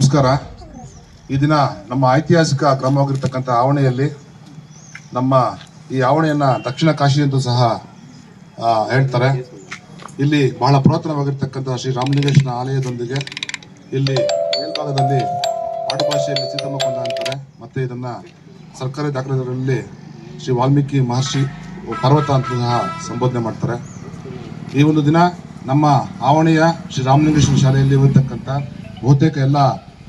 ನಮಸ್ಕಾರ. ಈ ದಿನ ನಮ್ಮ ಐತಿಹಾಸಿಕ ಕ್ರಮವಾಗಿರ್ತಕ್ಕಂಥ ಆವಣೆಯಲ್ಲಿ ನಮ್ಮ ಈ ಆವಣೆಯನ್ನು ದಕ್ಷಿಣ ಕಾಶಿ ಎಂದು ಸಹ ಹೇಳ್ತಾರೆ. ಇಲ್ಲಿ ಬಹಳ ಪುರಾತನವಾಗಿರ್ತಕ್ಕಂಥ ಶ್ರೀ ರಾಮಲಿಂಗೇಶ್ವರ ಆಲಯದೊಂದಿಗೆ ಇಲ್ಲಿ ಮೇಲ್ಭಾಗದಲ್ಲಿ ಆಡುಭಾಷೆಯಲ್ಲಿ ಸೀತಮ್ಮಕೊಂಡ ಅಂತಾರೆ. ಮತ್ತೆ ಇದನ್ನ ಸರ್ಕಾರಿ ದಾಖಲೆಗಳಲ್ಲಿ ಶ್ರೀ ವಾಲ್ಮೀಕಿ ಮಹರ್ಷಿ ಪರ್ವತ ಅಂತ ಸಹ ಸಂಬೋಧನೆ ಮಾಡ್ತಾರೆ. ಈ ಒಂದು ದಿನ ನಮ್ಮ ಆವಣಿಯ ಶ್ರೀ ರಾಮಲಿಂಗೇಶ್ವರ ಶಾಲೆಯಲ್ಲಿ ಇರತಕ್ಕಂಥ ಬಹುತೇಕ ಎಲ್ಲ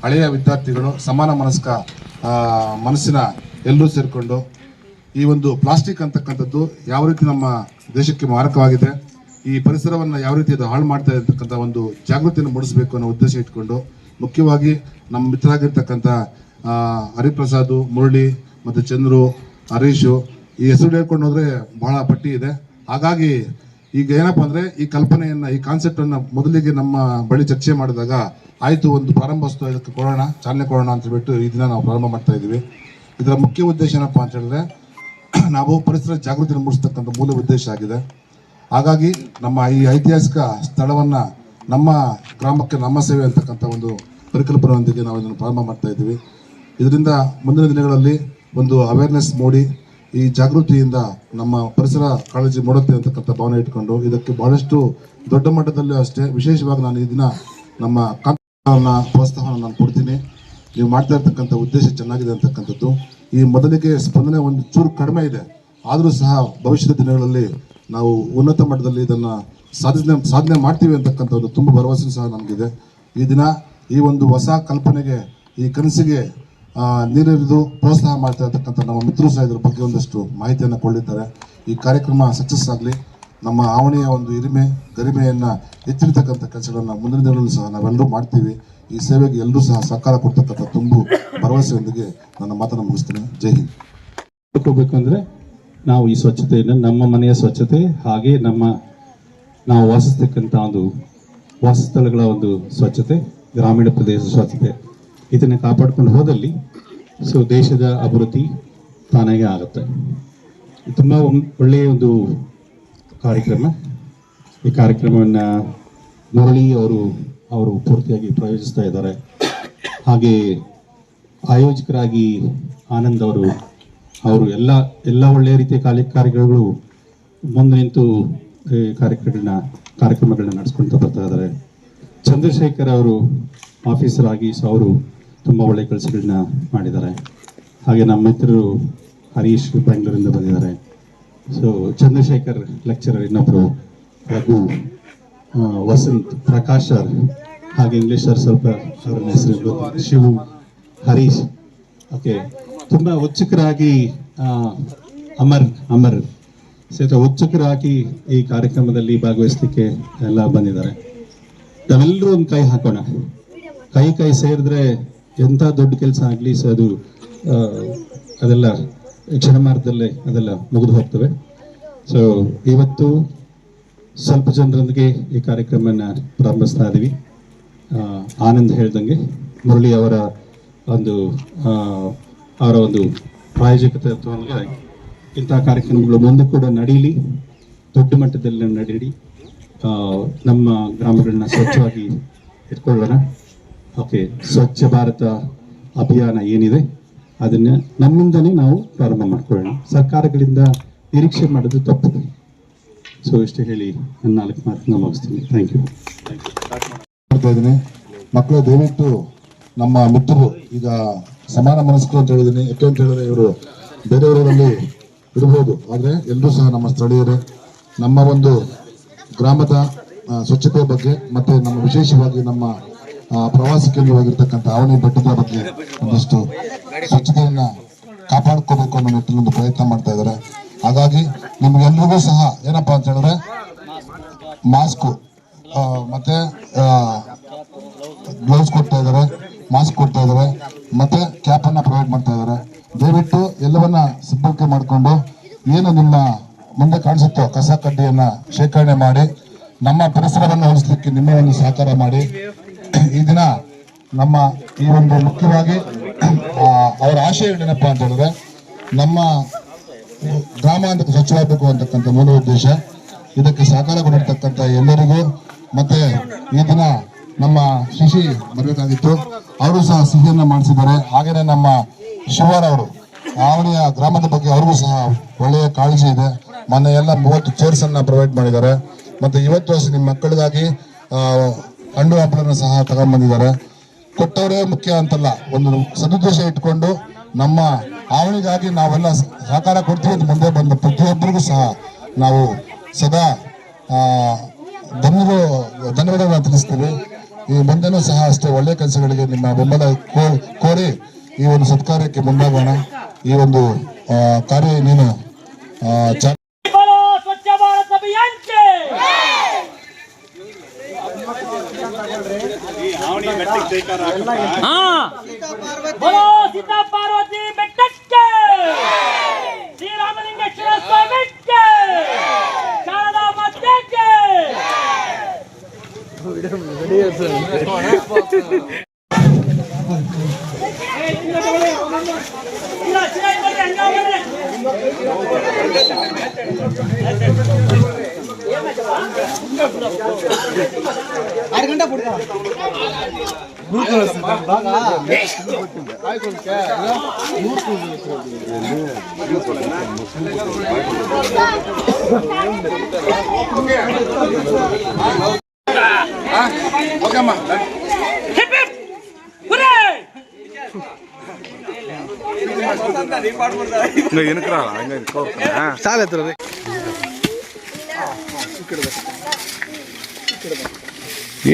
ಹಳೆಯ ವಿದ್ಯಾರ್ಥಿಗಳು ಸಮಾನ ಮನಸ್ಕ ಮನಸ್ಸಿನ ಎಲ್ಲರೂ ಸೇರಿಕೊಂಡು ಈ ಒಂದು ಪ್ಲಾಸ್ಟಿಕ್ ಅಂತಕ್ಕಂಥದ್ದು ಯಾವ ರೀತಿ ನಮ್ಮ ದೇಶಕ್ಕೆ ಮಾರಕವಾಗಿದೆ, ಈ ಪರಿಸರವನ್ನ ಯಾವ ರೀತಿ ಅದು ಹಾಳು ಮಾಡ್ತಾ ಇರತಕ್ಕಂಥ ಒಂದು ಜಾಗೃತಿಯನ್ನು ಮೂಡಿಸಬೇಕು ಅನ್ನೋ ಉದ್ದೇಶ ಇಟ್ಕೊಂಡು ಮುಖ್ಯವಾಗಿ ನಮ್ಮ ಮಿತ್ರರಾಗಿರ್ತಕ್ಕಂಥ ಹರಿಪ್ರಸಾದ್, ಮುರಳಿ ಮತ್ತು ಚಂದ್ರು, ಹರೀಶು ಈ ಹೆಸರು ಹೇಳ್ಕೊಂಡು ಹೋದರೆ ಬಹಳ ಪಟ್ಟಿ ಇದೆ. ಹಾಗಾಗಿ ಈಗ ಏನಪ್ಪ ಅಂದ್ರೆ ಈ ಕಲ್ಪನೆಯನ್ನ, ಈ ಕಾನ್ಸೆಪ್ಟ್ ಅನ್ನ ಮೊದಲಿಗೆ ನಮ್ಮ ಬಳಿ ಚರ್ಚೆ ಮಾಡಿದಾಗ ಆಯ್ತು, ಒಂದು ಪ್ರಾರಂಭೋತ್ಸವ ಇದಕ್ಕೆ ಕೊಡೋಣ, ಚಾಲನೆ ಕೊಡೋಣ ಅಂತ ಹೇಳ್ಬಿಟ್ಟು ಈ ದಿನ ನಾವು ಪ್ರಾರಂಭ ಮಾಡ್ತಾ ಇದೀವಿ ಇದರ ಮುಖ್ಯ ಉದ್ದೇಶ ಏನಪ್ಪ ಅಂತ ಹೇಳಿದ್ರೆ, ನಾವು ಪರಿಸರ ಜಾಗೃತಿ ಮೂಡಿಸ್ತಕ್ಕಂಥ ಮೂಲ ಉದ್ದೇಶ ಆಗಿದೆ. ಹಾಗಾಗಿ ನಮ್ಮ ಈ ಐತಿಹಾಸಿಕ ಸ್ಥಳವನ್ನ, ನಮ್ಮ ಗ್ರಾಮಕ್ಕೆ ನಮ್ಮ ಸೇವೆ ಅಂತಕ್ಕಂಥ ಒಂದು ಪರಿಕಲ್ಪನೆಯೊಂದಿಗೆ ನಾವು ಇದನ್ನು ಪ್ರಾರಂಭ ಮಾಡ್ತಾ ಇದ್ದೀವಿ. ಇದರಿಂದ ಮುಂದಿನ ದಿನಗಳಲ್ಲಿ ಒಂದು ಅವೇರ್ನೆಸ್ ಮೂಡಿ ಈ ಜಾಗೃತಿಯಿಂದ ನಮ್ಮ ಪರಿಸರ ಕಾಳಜಿ ಮೂಡುತ್ತೆ ಅಂತಕ್ಕಂಥ ಭಾವನೆ ಇಟ್ಕೊಂಡು ಇದಕ್ಕೆ ಬಹಳಷ್ಟು ದೊಡ್ಡ ಮಟ್ಟದಲ್ಲೂ ಅಷ್ಟೇ ವಿಶೇಷವಾಗಿ ನಾನು ಈ ದಿನ ನಮ್ಮ ಕಾಂತವನ್ನ ಪ್ರೋತ್ಸಾಹವನ್ನು ನಾನು ಕೊಡ್ತೀನಿ. ನೀವು ಮಾಡ್ತಾ ಇರ್ತಕ್ಕಂಥ ಉದ್ದೇಶ ಚೆನ್ನಾಗಿದೆ ಅಂತಕ್ಕಂಥದ್ದು. ಈ ಮೊದಲಿಗೆ ಸ್ಪಂದನೆ ಒಂದು ಚೂರು ಕಡಿಮೆ ಇದೆ. ಆದರೂ ಸಹ ಭವಿಷ್ಯದ ದಿನಗಳಲ್ಲಿ ನಾವು ಉನ್ನತ ಮಟ್ಟದಲ್ಲಿ ಇದನ್ನು ಸಾಧನೆ ಸಾಧನೆ ಮಾಡ್ತೀವಿ ಅಂತಕ್ಕಂಥ ಒಂದು ತುಂಬ ಭರವಸೆ ಸಹ ನಮಗಿದೆ. ಈ ದಿನ ಈ ಒಂದು ಹೊಸ ಕಲ್ಪನೆಗೆ, ಈ ಕನಸಿಗೆ ಆ, ನೀರಿರಿದು ಪ್ರೋತ್ಸಾಹ ಮಾಡ್ತಾ ಇರ್ತಕ್ಕಂಥ ನಮ್ಮ ಮಿತ್ರರು ಸಹ ಇದ್ರ ಬಗ್ಗೆ ಒಂದಷ್ಟು ಮಾಹಿತಿಯನ್ನು ಕೊಳ್ಳಿದ್ದಾರೆ ಈ ಕಾರ್ಯಕ್ರಮ ಸಕ್ಸಸ್ ಆಗಲಿ ನಮ್ಮ ಆವಣಿಯ ಒಂದು ಹಿರಿಮೆ ಗರಿಮೆಯನ್ನು ಹೆಚ್ಚಿರ್ತಕ್ಕಂಥ ಕೆಲಸಗಳನ್ನು ಮುಂದಿನ ದಿನಗಳಲ್ಲಿ ಸಹ ನಾವೆಲ್ಲರೂ ಮಾಡ್ತೀವಿ. ಈ ಸೇವೆಗೆ ಎಲ್ಲರೂ ಸಹ ಸಹಕಾರ ಕೊಡ್ತಕ್ಕಂಥ ತುಂಬು ಭರವಸೆಯೊಂದಿಗೆ ನನ್ನ ಮಾತನ್ನು ಮುಗಿಸ್ತೇನೆ. ಜೈ ಹಿಂದ್. ತಿಳ್ಕೊಬೇಕಂದ್ರೆ ನಾವು ಈ ಸ್ವಚ್ಛತೆಯನ್ನು ನಮ್ಮ ಮನೆಯ ಸ್ವಚ್ಛತೆ ಹಾಗೆ ನಮ್ಮ ನಾವು ವಾಸಿಸ್ತಕ್ಕಂಥ ಒಂದು ವಾಸಸ್ಥಳಗಳ ಒಂದು ಸ್ವಚ್ಛತೆ ಗ್ರಾಮೀಣ ಪ್ರದೇಶದ ಸ್ವಚ್ಛತೆ. ಇದನ್ನು ಕಾಪಾಡ್ಕೊಂಡು ಹೋದಲ್ಲಿ ಸೊ ದೇಶದ ಅಭಿವೃದ್ಧಿ ತಾನಾಗೆ ಆಗುತ್ತೆ. ತುಂಬ ಒಳ್ಳೆಯ ಒಂದು ಕಾರ್ಯಕ್ರಮ. ಈ ಕಾರ್ಯಕ್ರಮವನ್ನು ಮುರಳಿ ಅವರು ಅವರು ಪೂರ್ತಿಯಾಗಿ ಪ್ರಯೋಜಿಸ್ತಾ ಇದ್ದಾರೆ. ಹಾಗೆ ಆಯೋಜಕರಾಗಿ ಆನಂದ್ ಅವರು ಅವರು ಎಲ್ಲ ಎಲ್ಲ ಒಳ್ಳೆಯ ರೀತಿಯ ಕಾರ್ಯ ಕಾರ್ಯಗಳು ಮುಂದೆ ನಿಂತು ಕಾರ್ಯಕ್ರಮಗಳನ್ನ ಕಾರ್ಯಕ್ರಮಗಳನ್ನ ನಡೆಸ್ಕೊಳ್ತಾ ಬರ್ತಾ ಇದ್ದಾರೆ. ಚಂದ್ರಶೇಖರ್ ಅವರು ಆಫೀಸರ್ ಆಗಿ, ಸೊ ಅವರು ತುಂಬ ಒಳ್ಳೆಯ ಕೆಲಸಗಳನ್ನ ಮಾಡಿದ್ದಾರೆ. ಹಾಗೆ ನಮ್ಮ ಮಿತ್ರರು ಹರೀಶ್ ಬೆಂಗಳೂರಿಂದ ಬಂದಿದ್ದಾರೆ. ಸೊ ಚಂದ್ರಶೇಖರ್ ಲೆಕ್ಚರರ್ ಇನ್ನೊಬ್ಬರು ರಘು ವಸಂತ್, ಪ್ರಕಾಶ್ ಸರ್, ಹಾಗೆ ಇಂಗ್ಲಿಷ್ ಸರ್ ಸ್ವಲ್ಪ ಅವರ ಹೆಸರು ಶಿವ, ಹರೀಶ್. ಓಕೆ ತುಂಬಾ ಉತ್ಸುಕರಾಗಿ ಅಮರ್ ಅಮರ್. ಸಹಿತ ಉತ್ಸುಕರಾಗಿ ಈ ಕಾರ್ಯಕ್ರಮದಲ್ಲಿ ಭಾಗವಹಿಸಲಿಕ್ಕೆ ಎಲ್ಲ ಬಂದಿದ್ದಾರೆ. ನಾವೆಲ್ಲರೂ ಒಂದು ಕೈ ಹಾಕೋಣ. ಕೈ ಕೈ ಸೇರಿದ್ರೆ ಎಂಥ ದೊಡ್ಡ ಕೆಲಸ ಆಗಲಿ ಸೊ ಅದು ಅದೆಲ್ಲ ಕ್ಷಣಮಾರ್ಗದಲ್ಲೇ ಅದೆಲ್ಲ ಮುಗಿದು ಹೋಗ್ತವೆ. ಸೊ ಇವತ್ತು ಸ್ವಲ್ಪ ಜನರೊಂದಿಗೆ ಈ ಕಾರ್ಯಕ್ರಮನ ಪ್ರಾರಂಭಿಸ್ತಾ ಇದ್ದೀವಿ ಆನಂದ್ ಹೇಳ್ದಂಗೆ ಮುರಳಿ ಅವರ ಒಂದು ಅವರ ಒಂದು ಪ್ರಾಯೋಜಕತೆ ಇಂಥ ಕಾರ್ಯಕ್ರಮಗಳು ಮುಂದೆ ಕೂಡ ನಡೀಲಿ. ದೊಡ್ಡ ಮಟ್ಟದಲ್ಲಿ ನಡೀಲಿ. ನಮ್ಮ ಗ್ರಾಮಗಳನ್ನ ಸ್ವಚ್ಛವಾಗಿ ಇಟ್ಕೊಳ್ಳೋಣ. ಓಕೆ, ಸ್ವಚ್ಛ ಭಾರತ ಅಭಿಯಾನ ಏನಿದೆ, ಅದನ್ನ ನಮ್ಮಿಂದನೇ ನಾವು ಪ್ರಾರಂಭ ಮಾಡ್ಕೊಳ್ಳೋಣ. ಸರ್ಕಾರಗಳಿಂದ ನಿರೀಕ್ಷೆ ಮಾಡೋದು ತಪ್ಪು. ಸೊ ಇಷ್ಟು ಹೇಳಿ, ನನ್ನ ನಾಲ್ಕು ಮಾತನ್ನ ಮುಗಿಸ್ತೀನಿ ಥ್ಯಾಂಕ್ ಯು ಮಾಡ್ತಾ ಇದ್ದೀನಿ. ಮಕ್ಕಳು, ದಯವಿಟ್ಟು ನಮ್ಮ ಮಿತ್ರರು, ಈಗ ಸಮಾನ ಮನಸ್ಕರು ಅಂತ ಹೇಳಿದ್ದೀನಿ. ಯಾಕೆ ಅಂತ ಹೇಳಿದ್ರೆ, ಇವರು ಬೇರೆಯವರಲ್ಲಿ ಇರ್ಬೋದು. ಆದರೆ ಎಲ್ಲರೂ ಸಹ ನಮ್ಮ ಸ್ಥಳೀಯರೇ. ನಮ್ಮ ಒಂದು ಗ್ರಾಮದ ಸ್ವಚ್ಛತೆಯ ಬಗ್ಗೆ, ಮತ್ತು ನಮ್ಮ ವಿಶೇಷವಾಗಿ ನಮ್ಮ ಆ, ಹೋಗಿರ್ತಕ್ಕಂಥ ಅವನಿ ಬೆಟ್ಟದ ಬಗ್ಗೆ ಒಂದಷ್ಟು ಸ್ವಚ್ಛತೆಯನ್ನ ಕಾಪಾಡ್ಕೋಬೇಕು ಅನ್ನೋ ನಿಟ್ಟಿನಲ್ಲಿ ಒಂದು ಪ್ರಯತ್ನ ಮಾಡ್ತಾ ಇದ್ದಾರೆ. ಹಾಗಾಗಿ ನಿಮ್ಗೆಲ್ರಿಗೂ ಸಹ ಏನಪ್ಪಾ ಅಂತ ಹೇಳಿದ್ರೆ ಮಾಸ್ಕು ಮತ್ತೆ ಗ್ಲೌಸ್ ಕೊಡ್ತಾ ಇದ್ದಾರೆ ಮಾಸ್ಕ್ ಕೊಡ್ತಾ ಇದ್ದಾರೆ ಮತ್ತೆ ಕ್ಯಾಪ್ ಅನ್ನ ಪ್ರೊವೈಡ್ ಮಾಡ್ತಾ ಇದ್ದಾರೆ. ದಯವಿಟ್ಟು ಎಲ್ಲವನ್ನ ಸದ್ಬಳಕೆ ಮಾಡಿಕೊಂಡು ಏನು ನಿಮ್ಮ ಮುಂದೆ ಕಾಣಿಸುತ್ತೋ ಕಸ ಕಡ್ಡಿಯನ್ನ ಶೇಖರಣೆ ಮಾಡಿ ನಮ್ಮ ಪರಿಸರವನ್ನು ಉಳಿಸ್ಲಿಕ್ಕೆ ನಿಮ್ಮ ಒಂದು ಸಹಕಾರ ಮಾಡಿ ಈ ದಿನ ನಮ್ಮ ಈ ಒಂದು ಮುಖ್ಯವಾಗಿ ಅವರ ಅವರ ಏನಪ್ಪ ಅಂತ ಹೇಳಿದ್ರೆ, ನಮ್ಮ ಗ್ರಾಮಾಂತರ ಸ್ವಚ್ಛವಾಗಬೇಕು ಅಂತಕ್ಕಂಥ ಮೂಲ ಉದ್ದೇಶ, ಇದಕ್ಕೆ ಸಹಕಾರ ಕೊಡಿರ್ತಕ್ಕಂಥ ಎಲ್ಲರಿಗೂ, ಮತ್ತೆ ಈ ದಿನ ನಮ್ಮ ಶಿಶಿ ಬರಬೇಕಾಗಿತ್ತು ಅವರು ಸಹ ಸಿಹಿಯನ್ನ ಮಾಡಿಸಿದ್ದಾರೆ. ಹಾಗೇನೆ ನಮ್ಮ ಶಿವರ್ ಅವರು, ಆವಣಿಯ ಗ್ರಾಮದ ಬಗ್ಗೆ ಅವ್ರಿಗೂ ಸಹ ಒಳ್ಳೆಯ ಕಾಳಜಿ ಇದೆ. ಮೊನ್ನೆ ಎಲ್ಲ ಮೂವತ್ತು ಚೇರ್ಸ್ ಅನ್ನ ಪ್ರೊವೈಡ್ ಮಾಡಿದ್ದಾರೆ. ಮತ್ತೆ ಇವತ್ತು ನಿಮ್ಮ ಮಕ್ಕಳಿಗಾಗಿ ಹಣ್ಣು ಹಂಪಲನ್ನು ಸಹ ತಗೊಂಡ್ಬಂದಿದ್ದಾರೆ ಕೊಟ್ಟವರೇ ಮುಖ್ಯ ಅಂತಲ್ಲ. ಒಂದು ಸದುದ್ದೇಶ ಇಟ್ಕೊಂಡು ನಮ್ಮ ಆವಣಿಗಾಗಿ ನಾವೆಲ್ಲ ಸಹಕಾರ ಕೊಡ್ತೀವಿ ಅಂತ ಮುಂದೆ ಬಂದ ಪ್ರತಿಯೊಬ್ಬರಿಗೂ ಸಹ ನಾವು ಸದಾ ಧನ್ಯರು ಧನ್ಯವಾದಗಳನ್ನು ತಿಳಿಸ್ತೀವಿ. ಈ ಮುಂದೆನೂ ಸಹ ಅಷ್ಟೇ ಒಳ್ಳೆ ಕೆಲಸಗಳಿಗೆ ನಿಮ್ಮ ಬೆಂಬಲ ಕೋರಿ ಈ ಒಂದು ಸತ್ಕಾರ್ಯಕ್ಕೆ ಮುಂದಾಗೋಣ. ಈ ಒಂದು ಕಾರ್ಯ ನೀನು ಸೀತಾ ಪಾರ್ವತಿ ಬೆಟ್ಟಕ್ಕೆ. ಶ್ರೀರಾಮಲಿಂಗೇಶ್ವರ ಸ್ವಾಮಿಕ್ಕೆ ಶಾರದಾ ಮಾತೆಗೆ. ఆరు గంట పుడతా ఓకే అమ్మా ఇంకా ఎనుకురా ఇంకా సాగత్తురా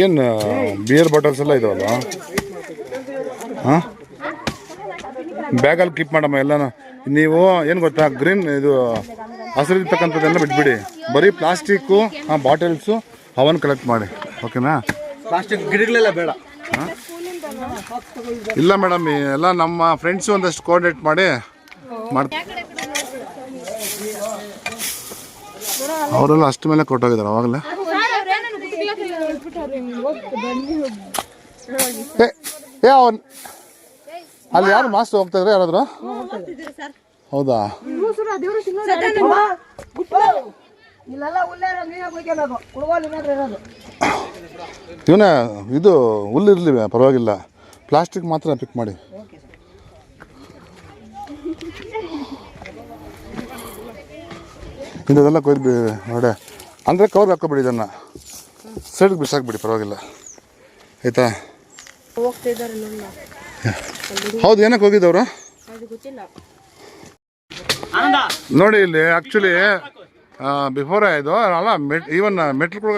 ಏನು ಬಿಯರ್ ಬಾಟಲ್ಸ್ ಎಲ್ಲ ಇದಾವಲ್ಲ? ಹಾಂ? ಬ್ಯಾಗಲ್ಲಿ ಕೀಪ್ ಮಾಡಮ್ಮ ಎಲ್ಲನೂ. ನೀವು ಏನು ಗೊತ್ತಾ ಗ್ರೀನ್ ಇದು ಹಸಿರಿರ್ತಕ್ಕಂಥದ್ದೆಲ್ಲ ಬಿಟ್ಬಿಡಿ. ಬರೀ ಪ್ಲಾಸ್ಟಿಕ್ಕು ಆ ಬಾಟಲ್ಸು ಅವನ್ನ ಕಲೆಕ್ಟ್ ಮಾಡಿ. ಓಕೆನಾ ಪ್ಲಾಸ್ಟಿಕ್ ಗಿಡಗಳೆಲ್ಲ ಬೇಡ. ಇಲ್ಲ ಮೇಡಮ್ ಎಲ್ಲ ನಮ್ಮ ಫ್ರೆಂಡ್ಸು ಒಂದಷ್ಟು ಕೋಆರ್ಡಿನೇಟ್ ಮಾಡಿ ಮಾಡ್ ಅವರೆಲ್ಲ ಅಷ್ಟು ಮೇಲೆ ಕೊಟ್ಟೋಗಿದ್ದಾರೆ, ಅವಾಗಲೇ. ಏ ಅವನ್ ಅಲ್ಲಿ ಯಾರು ಮಾಸ್ಟರ್ ಹೋಗ್ತಾ ಇದ್ರೆ ಯಾರಾದ್ರು? ಹೌದಾ? ಇವನೇ, ಇದು ಹುಲ್ಲಿರಲಿ ಪರವಾಗಿಲ್ಲ. ಪ್ಲಾಸ್ಟಿಕ್ ಮಾತ್ರ ಪಿಕ್ ಮಾಡಿ. ಇಂಥದ್ದೆಲ್ಲ ಕೊಯ್ದು ನೋಡೆ. ಅಂದರೆ ಕವರ್ ಹಾಕೋಬಿಡಿ ಇದನ್ನು. ಸೈಡ್ಗೆ ಬಿಸಾಕ್ಬಿಡಿ ಪರವಾಗಿಲ್ಲ. ಆಯಿತಾ? ಹೌದು ಏನಕ್ಕೆ ಹೋಗಿದ್ದವರು? ನೋಡಿ ಇಲ್ಲಿ ಆ್ಯಕ್ಚುಲಿ ಬಿಫೋರ್ ಇದು ಅಲ್ಲ ಮೆಟ್ ಈವನ್ ಮೆಟ್ಲು ಕೂಡ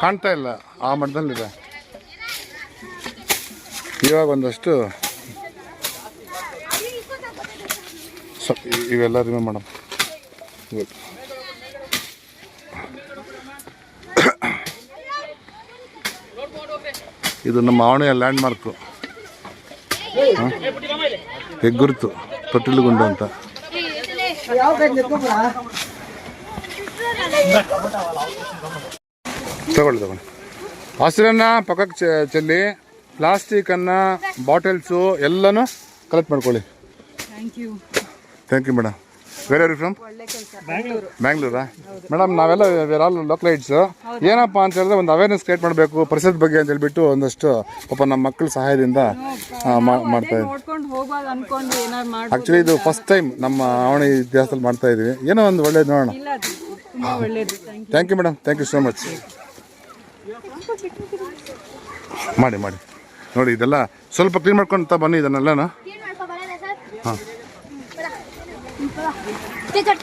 ಕಾಣ್ತಾ ಇಲ್ಲ ಆ ಮಟ್ಟದಲ್ಲಿದೆ. ಇವಾಗ ಒಂದಷ್ಟು ಇವೆಲ್ಲ ರಿಮೂವ್ ಮಾಡಮ್ ಇವು- ಇದು ನಮ್ಮ ಆವಣೆಯ ಲ್ಯಾಂಡ್ ಮಾರ್ಕು ಹೆಗ್ಗುರುತು ತೊಟ್ಟಿಲುಗುಂಡ ಅಂತ. ತಗೊಳ್ಳಿ ತಗೊಳ್ಳಿ. ಹಸಿರನ್ನ ಪಕ್ಕಕ್ಕೆ ಚೆಲ್ಲಿ ಚೆಲ್ಲಿ ಪ್ಲಾಸ್ಟಿಕನ್ನು ಬಾಟಲ್ಸು ಎಲ್ಲನೂ ಕಲೆಕ್ಟ್ ಮಾಡ್ಕೊಳ್ಳಿ. Thank you madam where are you from ಬ್ಯಾಂಗ್ಳೂರಾ madam ನಾವೆಲ್ಲ ವೆರ್ ಆಲ್ ಲೋಕಲೈಟ್ಸ್ ಏನಪ್ಪ ಅಂತ ಹೇಳಿದ್ರೆ ಒಂದು ಅವೇರ್ನೆಸ್ ಕ್ರಿಯೇಟ್ ಮಾಡಬೇಕು ಪರಿಸರದ ಬಗ್ಗೆ ಅಂತ ಹೇಳ್ಬಿಟ್ಟು ಒಂದಷ್ಟು ಪಾಪ ನಮ್ಮ ಮಕ್ಕಳ ಸಹಾಯದಿಂದ ಮಾ- ಮಾಡ್ತಾ ಇದ್ದೀವಿ ನೋಡ್ಕೊಂಡು ಹೋಗ್ಬೋದು ಅನ್ಕೊಂಡು ಏನಾರು ಮಾಡಿ ಆ್ಯಕ್ಚುಲಿ ಇದು ಫಸ್ಟ್ ಟೈಮ್ ನಮ್ಮ ಆವಣಿ ಇತಿಹಾಸದಲ್ಲಿ ಮಾಡ್ತಾ ಇದ್ದೀವಿ ಏನೋ ಒಂದು ಒಳ್ಳೇದು ನೋಡೋಣ. ಇಲ್ಲ ಅದು ತುಂಬಾ ಒಳ್ಳೇದು. Thank thank you madam thank you so much ಮಾಡಿ ಮಾಡಿ. ನೋಡಿ ಇದೆಲ್ಲ ಸ್ವಲ್ಪ ಕ್ಲೀನ್ ಮಾಡ್ಕೊಂತ ಬನ್ನಿ ಇದನ್ನೆಲ್ಲನಾ. ಹಾಂ. ಟಿಕೆಟ್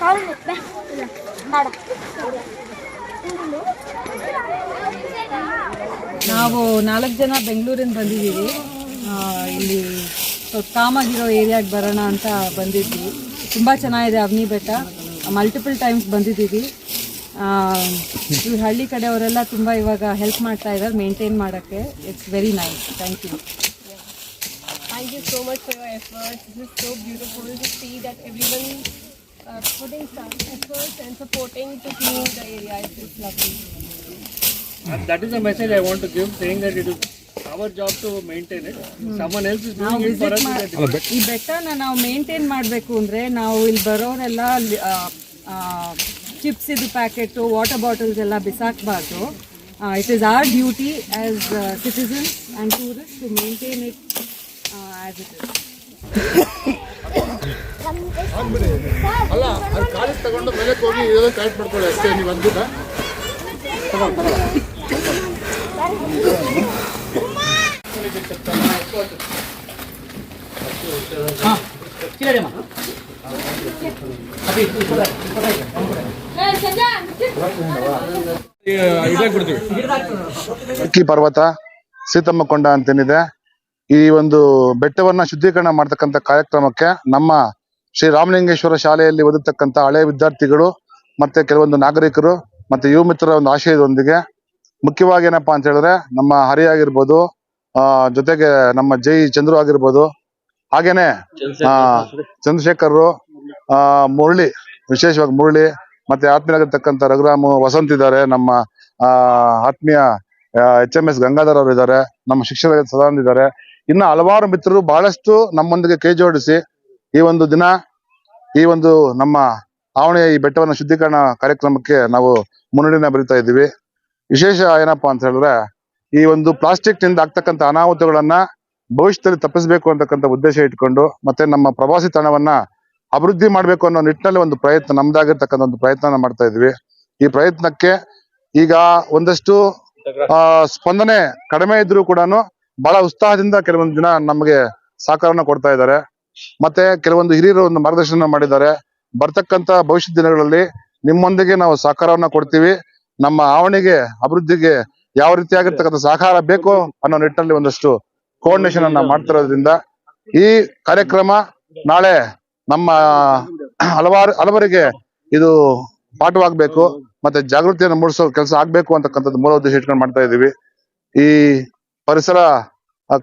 ನಾವು ನಾಲ್ಕು ಜನ ಬೆಂಗಳೂರಿಂದ ಬಂದಿದ್ದೀವಿ. ಇಲ್ಲಿ ಸ್ವಲ್ಪ ಕಾಮಾಗಿರೋ ಏರಿಯಾಗೆ ಬರೋಣ ಅಂತ ಬಂದಿದ್ವಿ. ತುಂಬ ಚೆನ್ನಾಗಿದೆ ಅವನಿ ಬೆಟ್ಟ. ಮಲ್ಟಿಪಲ್ ಟೈಮ್ಸ್ ಬಂದಿದ್ದೀವಿ. ಈ ಹಳ್ಳಿ ಕಡೆಯವರೆಲ್ಲ ತುಂಬ ಇವಾಗ ಹೆಲ್ಪ್ ಮಾಡ್ತಾ ಇದ್ದಾರೆ ಮೇಂಟೈನ್ ಮಾಡೋಕ್ಕೆ. It's very nice thank you Thank you so much for your efforts. This is so beautiful to see that everyone uh, putting some efforts and supporting to clean the area. It's just lovely. And That is the message I want to give, saying that it is our job to maintain it. Someone else is doing it for us. is a different- ಈ ಬೆಟ್ಟನ ನಾವು maintain ಮಾಡಬೇಕು ಅಂದರೆ ನಾವು ಇಲ್ಲಿ ಬರೋರೆಲ್ಲ chips ಇದು packet water bottles ಎಲ್ಲ ಬಿಸಾಕಬಾರ್ದು it is our duty as citizens and tourist to maintain it as it is ಅಲ್ಲ ಅದು ಕಾಲೇಜ್ ತಗೊಂಡು ಮೇಲೆ ಹೋಗಿ ಏನೋ ಕರೆಕ್ಟ್ ಮಾಡ್ಕೊಳ್ಳಿ ಅಷ್ಟೇ ನೀವು ಅಂದ್ಬಿಟ್ಟ ಅಕ್ಕಿ ಪರ್ವತ, ಸೀತಮ್ಮ ಕೊಂಡ ಅಂತೇನಿದೆ. ಈ ಒಂದು ಬೆಟ್ಟವನ್ನ ಶುದ್ಧೀಕರಣ ಮಾಡತಕ್ಕಂತ ಕಾರ್ಯಕ್ರಮಕ್ಕೆ ನಮ್ಮ ಶ್ರೀ ರಾಮಲಿಂಗೇಶ್ವರ ಶಾಲೆಯಲ್ಲಿ ಓದಿರ್ತಕ್ಕಂತ ಹಳೆ ವಿದ್ಯಾರ್ಥಿಗಳು ಮತ್ತೆ ಕೆಲವೊಂದು ನಾಗರಿಕರು ಮತ್ತೆ ಯುವ ಮಿತ್ರರ ಒಂದು ಆಶಯದೊಂದಿಗೆ ಮುಖ್ಯವಾಗಿ ಏನಪ್ಪಾ ಅಂತ ಹೇಳಿದ್ರೆ ನಮ್ಮ ಹರಿ ಆಗಿರ್ಬೋದು, ಆ, ಜೊತೆಗೆ ನಮ್ಮ ಜೈ ಚಂದ್ರು ಆಗಿರ್ಬೋದು, ಹಾಗೇನೆ, ಆ ಚಂದ್ರಶೇಖರ್ ಆ, ಮುರಳಿ, ವಿಶೇಷವಾಗಿ ಮುರಳಿ ಮತ್ತೆ ಆತ್ಮೀಯರಾಗಿರ್ತಕ್ಕಂಥ ರಘುರಾಮು ವಸಂತ್ ಇದ್ದಾರೆ, ನಮ್ಮ, ಆ, ಆತ್ಮೀಯ ಎಚ್ ಎಂ ಎಸ್ ಗಂಗಾಧರ್ ಅವರು ಇದ್ದಾರೆ, ನಮ್ಮ ಶಿಕ್ಷಕ ಸದಾನಂದ್ ಇದ್ದಾರೆ ಇನ್ನು ಹಲವಾರು ಮಿತ್ರರು ಬಹಳಷ್ಟು ನಮ್ಮೊಂದಿಗೆ ಕೈ ಜೋಡಿಸಿ ಈ ಒಂದು ದಿನ, ಈ ಒಂದು ನಮ್ಮ ಆವಣೆಯ ಈ ಬೆಟ್ಟವನ್ನ ಶುದ್ಧೀಕರಣ ಕಾರ್ಯಕ್ರಮಕ್ಕೆ ನಾವು ಮುನ್ನಡೆನ ಬರಿತಾ ಇದ್ದೀವಿ. ವಿಶೇಷ ಏನಪ್ಪಾ ಅಂತ ಹೇಳಿದ್ರೆ, ಈ ಒಂದು ಪ್ಲಾಸ್ಟಿಕ್ನಿಂದ ಆಗ್ತಕ್ಕಂಥ ಅನಾಹುತಗಳನ್ನ ಭವಿಷ್ಯದಲ್ಲಿ ತಪ್ಪಿಸಬೇಕು ಅಂತಕ್ಕಂಥ ಉದ್ದೇಶ ಇಟ್ಕೊಂಡು ಮತ್ತೆ ನಮ್ಮ ಪ್ರವಾಸಿ ತಾಣವನ್ನ ಅಭಿವೃದ್ಧಿ ಮಾಡಬೇಕು ಅನ್ನೋ ನಿಟ್ಟಿನಲ್ಲಿ ಒಂದು ಪ್ರಯತ್ನ, ನಮ್ದಾಗಿರ್ತಕ್ಕಂಥ ಒಂದು ಪ್ರಯತ್ನ ಮಾಡ್ತಾ ಇದ್ವಿ ಈ ಪ್ರಯತ್ನಕ್ಕೆ ಈಗ ಒಂದಷ್ಟು ಸ್ಪಂದನೆ ಕಡಿಮೆ ಇದ್ರೂ ಕೂಡ ಬಹಳ ಉತ್ಸಾಹದಿಂದ ಕೆಲವೊಂದು ದಿನ ನಮಗೆ ಸಹಕಾರನ ಕೊಡ್ತಾ ಇದ್ದಾರೆ. ಮತ್ತೆ ಕೆಲವೊಂದು ಹಿರಿಯರು ಒಂದು ಮಾರ್ಗದರ್ಶನ ಮಾಡಿದ್ದಾರೆ. ಬರ್ತಕ್ಕಂತ ಭವಿಷ್ಯ ದಿನಗಳಲ್ಲಿ ನಿಮ್ಮೊಂದಿಗೆ ನಾವು ಸಹಕಾರವನ್ನ ಕೊಡ್ತೀವಿ. ನಮ್ಮ ಆವಣಿಗೆ ಅಭಿವೃದ್ಧಿಗೆ ಯಾವ ರೀತಿಯಾಗಿರ್ತಕ್ಕಂಥ ಸಹಕಾರ ಬೇಕು ಅನ್ನೋ ನಿಟ್ಟಿನಲ್ಲಿ ಒಂದಷ್ಟು ಕೋಆರ್ಡಿನೇಷನ್ ಅನ್ನ ಮಾಡ್ತಿರೋದ್ರಿಂದ ಈ ಕಾರ್ಯಕ್ರಮ ನಾಳೆ ನಮ್ಮ ಹಲವಾರು, ಹಲವರಿಗೆ ಇದು ಪಾಠವಾಗಬೇಕು. ಮತ್ತೆ ಜಾಗೃತಿಯನ್ನು ಮೂಡಿಸೋ ಕೆಲಸ ಆಗ್ಬೇಕು ಅಂತಕ್ಕಂಥದ್ದು ಮೂಲ ಉದ್ದೇಶ ಇಟ್ಕೊಂಡು ಮಾಡ್ತಾ ಇದೀವಿ ಈ ಪರಿಸರ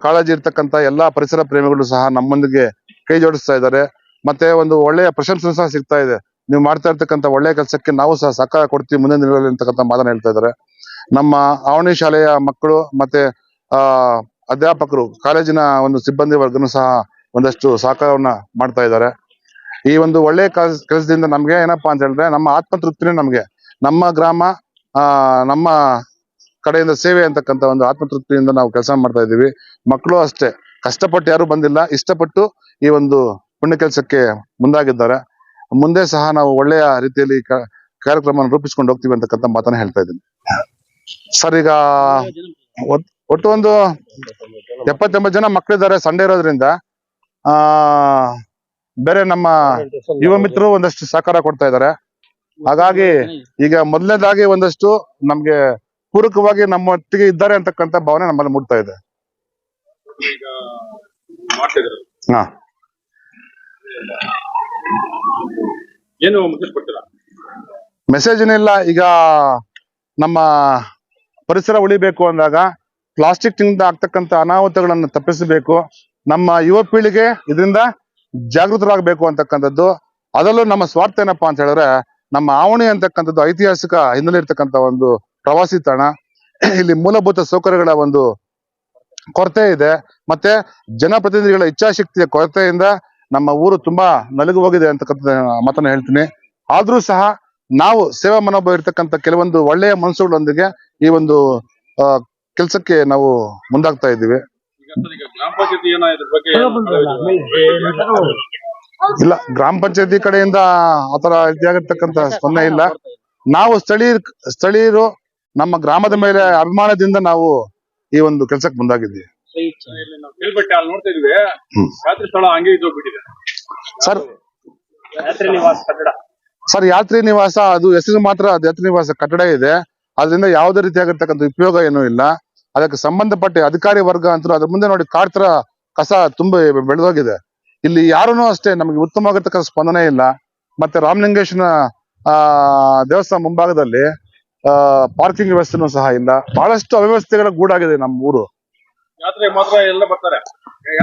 ಕಾಳಜಿ ಇರ್ತಕ್ಕಂಥ ಎಲ್ಲಾ ಪರಿಸರ ಪ್ರೇಮಿಗಳು ಸಹ ನಮ್ಮೊಂದಿಗೆ ಕೈ ಜೋಡಿಸ್ತಾ ಇದ್ದಾರೆ. ಮತ್ತೆ ಒಂದು ಒಳ್ಳೆಯ ಪ್ರಶಂಸೆ ಸಹ ಸಿಗ್ತಾ ಇದೆ. ನೀವು ಮಾಡ್ತಾ ಇರ್ತಕ್ಕಂಥ ಒಳ್ಳೆಯ ಕೆಲಸಕ್ಕೆ ನಾವು ಸಹ ಸಹಕಾರ ಕೊಡ್ತೀವಿ ಮುಂದಿನ ನಿಲ್ಲಲಿ ಅಂತಕ್ಕಂಥ ಮಾತನ್ನ ಹೇಳ್ತಾ ಇದ್ದಾರೆ. ನಮ್ಮ ಆವಣಿ ಶಾಲೆಯ ಮಕ್ಕಳು ಮತ್ತೆ, ಆ, ಅಧ್ಯಾಪಕರು, ಕಾಲೇಜಿನ ಒಂದು ಸಿಬ್ಬಂದಿ ವರ್ಗನು ಸಹ ಒಂದಷ್ಟು ಸಹಕಾರವನ್ನ ಮಾಡ್ತಾ ಇದ್ದಾರೆ. ಈ ಒಂದು ಒಳ್ಳೆಯ ಕೆಲಸದಿಂದ ನಮ್ಗೆ ಏನಪ್ಪಾ ಅಂತ ಹೇಳಿದ್ರೆ ನಮ್ಮ ಆತ್ಮತೃಪ್ತಿನೇ ನಮ್ಗೆ. ನಮ್ಮ ಗ್ರಾಮ ನಮ್ಮ ಕಡೆಯಿಂದ ಸೇವೆ ಅಂತಕ್ಕಂಥ ಒಂದು ಆತ್ಮತೃಪ್ತಿಯಿಂದ ನಾವು ಕೆಲಸ ಮಾಡ್ತಾ ಇದ್ದೀವಿ. ಮಕ್ಕಳು ಅಷ್ಟೇ. ಕಷ್ಟಪಟ್ಟು ಯಾರು ಬಂದಿಲ್ಲ. ಇಷ್ಟಪಟ್ಟು ಈ ಒಂದು ಪುಣ್ಯ ಕೆಲಸಕ್ಕೆ ಮುಂದಾಗಿದ್ದಾರೆ. ಮುಂದೆ ಸಹ ನಾವು ಒಳ್ಳೆಯ ರೀತಿಯಲ್ಲಿ ಕಾರ್ಯಕ್ರಮ ರೂಪಿಸ್ಕೊಂಡು ಹೋಗ್ತೀವಿ ಅಂತಕ್ಕಂಥ ಮಾತನ್ನ ಹೇಳ್ತಾ ಇದ್ದೀನಿ. ಸರ್, ಈಗ ಒಟ್- ಒಟ್ಟು ಒಂದು ಎಪ್ಪತ್ತೊಂಬತ್ತು ಜನ ಮಕ್ಕಳಿದ್ದಾರೆ ಸಂಡೆ ಇರೋದ್ರಿಂದ. ಆ, ಬೇರೆ ನಮ್ಮ ಯುವ ಮಿತ್ರರು ಒಂದಷ್ಟು ಸಹಕಾರ ಕೊಡ್ತಾ ಇದ್ದಾರೆ. ಹಾಗಾಗಿ ಈಗ ಮೊದಲನೇದಾಗಿ ಒಂದಷ್ಟು ನಮ್ಗೆ ಪೂರಕವಾಗಿ ನಮ್ಮೊಟ್ಟಿಗೆ ಇದ್ದಾರೆ ಅಂತಕ್ಕಂಥ ಭಾವನೆ ನಮ್ಮಲ್ಲಿ ಮೂಡ್ತಾ ಇದೆ. ಹಾ. ಏನು ಮೆಸೇಜ್ ಏನಿಲ್ಲ ಈಗ ನಮ್ಮ ಪರಿಸರ ಉಳಿಬೇಕು ಅಂದಾಗ ಪ್ಲಾಸ್ಟಿಕ್ನಿಂದ ಆಗ್ತಕ್ಕಂಥ ಅನಾಹುತಗಳನ್ನು ತಪ್ಪಿಸಬೇಕು. ನಮ್ಮ ಯುವ ಪೀಳಿಗೆ ಇದರಿಂದ ಜಾಗೃತರಾಗಬೇಕು ಅಂತಕ್ಕಂಥದ್ದು. ಅದರಲ್ಲೂ ನಮ್ಮ ಸ್ವಾರ್ಥ ಏನಪ್ಪಾ ಅಂತ ಹೇಳಿದ್ರೆ ನಮ್ಮ ಆವಣಿ ಅಂತಕ್ಕಂಥದ್ದು ಐತಿಹಾಸಿಕ ಹಿನ್ನೆಲೆ ಇರ್ತಕ್ಕಂಥ ಒಂದು ಪ್ರವಾಸಿ ತಾಣ. ಇಲ್ಲಿ ಮೂಲಭೂತ ಸೌಕರ್ಯಗಳ ಒಂದು ಕೊರತೆ ಇದೆ. ಮತ್ತೆ ಜನಪ್ರತಿನಿಧಿಗಳ ಇಚ್ಛಾಶಕ್ತಿಯ ಕೊರತೆಯಿಂದ ನಮ್ಮ ಊರು ತುಂಬಾ ನಲುಗು ಹೋಗಿದೆ ಅಂತಕ್ಕಂಥ ಮಾತನ್ನ ಹೇಳ್ತೀನಿ. ಆದ್ರೂ ಸಹ ನಾವು ಸೇವಾ ಮನೋಭಾವ ಇರ್ತಕ್ಕಂಥ ಕೆಲವೊಂದು ಒಳ್ಳೆಯ ಮನಸ್ಸುಗಳೊಂದಿಗೆ ಈ ಒಂದು ಕೆಲಸಕ್ಕೆ ನಾವು ಮುಂದಾಗ್ತಾ ಇದ್ದೀವಿ. ಇಲ್ಲ, ಗ್ರಾಮ ಪಂಚಾಯತಿ ಕಡೆಯಿಂದ ಆತರ ಇದಾಗಿರ್ತಕ್ಕಂಥ ಸ್ಪಂದನೆ ಇಲ್ಲ. ನಾವು ಸ್ಥಳೀಯ ಸ್ಥಳೀಯರು ನಮ್ಮ ಗ್ರಾಮದ ಮೇಲೆ ಅಭಿಮಾನದಿಂದ ನಾವು ಈ ಒಂದು ಕೆಲಸಕ್ಕೆ ಮುಂದಾಗಿದ್ದೀವಿ ಇಲ್ಲಿ ನಾವು ಕೇಳ್ಬಿಟ್ಟೆ ಅಲ್ಲಿ ನೋಡ್ತಾ ಇದೀವಿ. ಹ್ಮ್. ರಾತ್ರಿ ಸ್ಥಳ ಹಂಗೆ ಇದ್ದೋಗ್ಬಿಟ್ಟಿದೆ ಸರ್ ರಾತ್ರಿ ನಿವಾಸ ಕಟ್ಟಡ. ಸರ್ ಯಾತ್ರಿ ನಿವಾಸ ಅದು ಹೆಸರು ಮಾತ್ರ ಅದು ಯಾತ್ರಿ ನಿವಾಸ ಕಟ್ಟಡ ಇದೆ. ಅದರಿಂದ ಯಾವುದೇ ರೀತಿಯಾಗಿರ್ತಕ್ಕಂಥ ಉಪಯೋಗ ಏನೂ ಇಲ್ಲ. ಅದಕ್ಕೆ ಸಂಬಂಧಪಟ್ಟ ಅಧಿಕಾರಿ ವರ್ಗ ಅಂತೂ ಅದ್ರ ಮುಂದೆ ನೋಡಿ ಕಾಡ್ ತರ ಕಸ ತುಂಬಿ ಬೆಳೆದೋಗಿದೆ. ಇಲ್ಲಿ ಯಾರೂನು ಅಷ್ಟೇ ನಮಗೆ ಉತ್ತಮವಾಗಿರ್ತಕ್ಕಂಥ ಸ್ಪಂದನೆ ಇಲ್ಲ. ಮತ್ತೆ ರಾಮಲಿಂಗೇಶ್ವರ ಆ ದೇವಸ್ಥಾನ ಮುಂಭಾಗದಲ್ಲಿ ಪಾರ್ಕಿಂಗ್ ವ್ಯವಸ್ಥೆನೂ ಸಹ ಇಲ್ಲ ಬಹಳಷ್ಟು ಅವ್ಯವಸ್ಥೆಗಳ ಗೂಡಾಗಿದೆ ನಮ್ಮ ಊರು. ಜಾತ್ರೆ ಮಾತ್ರ ಎಲ್ಲ ಬರ್ತಾರೆ?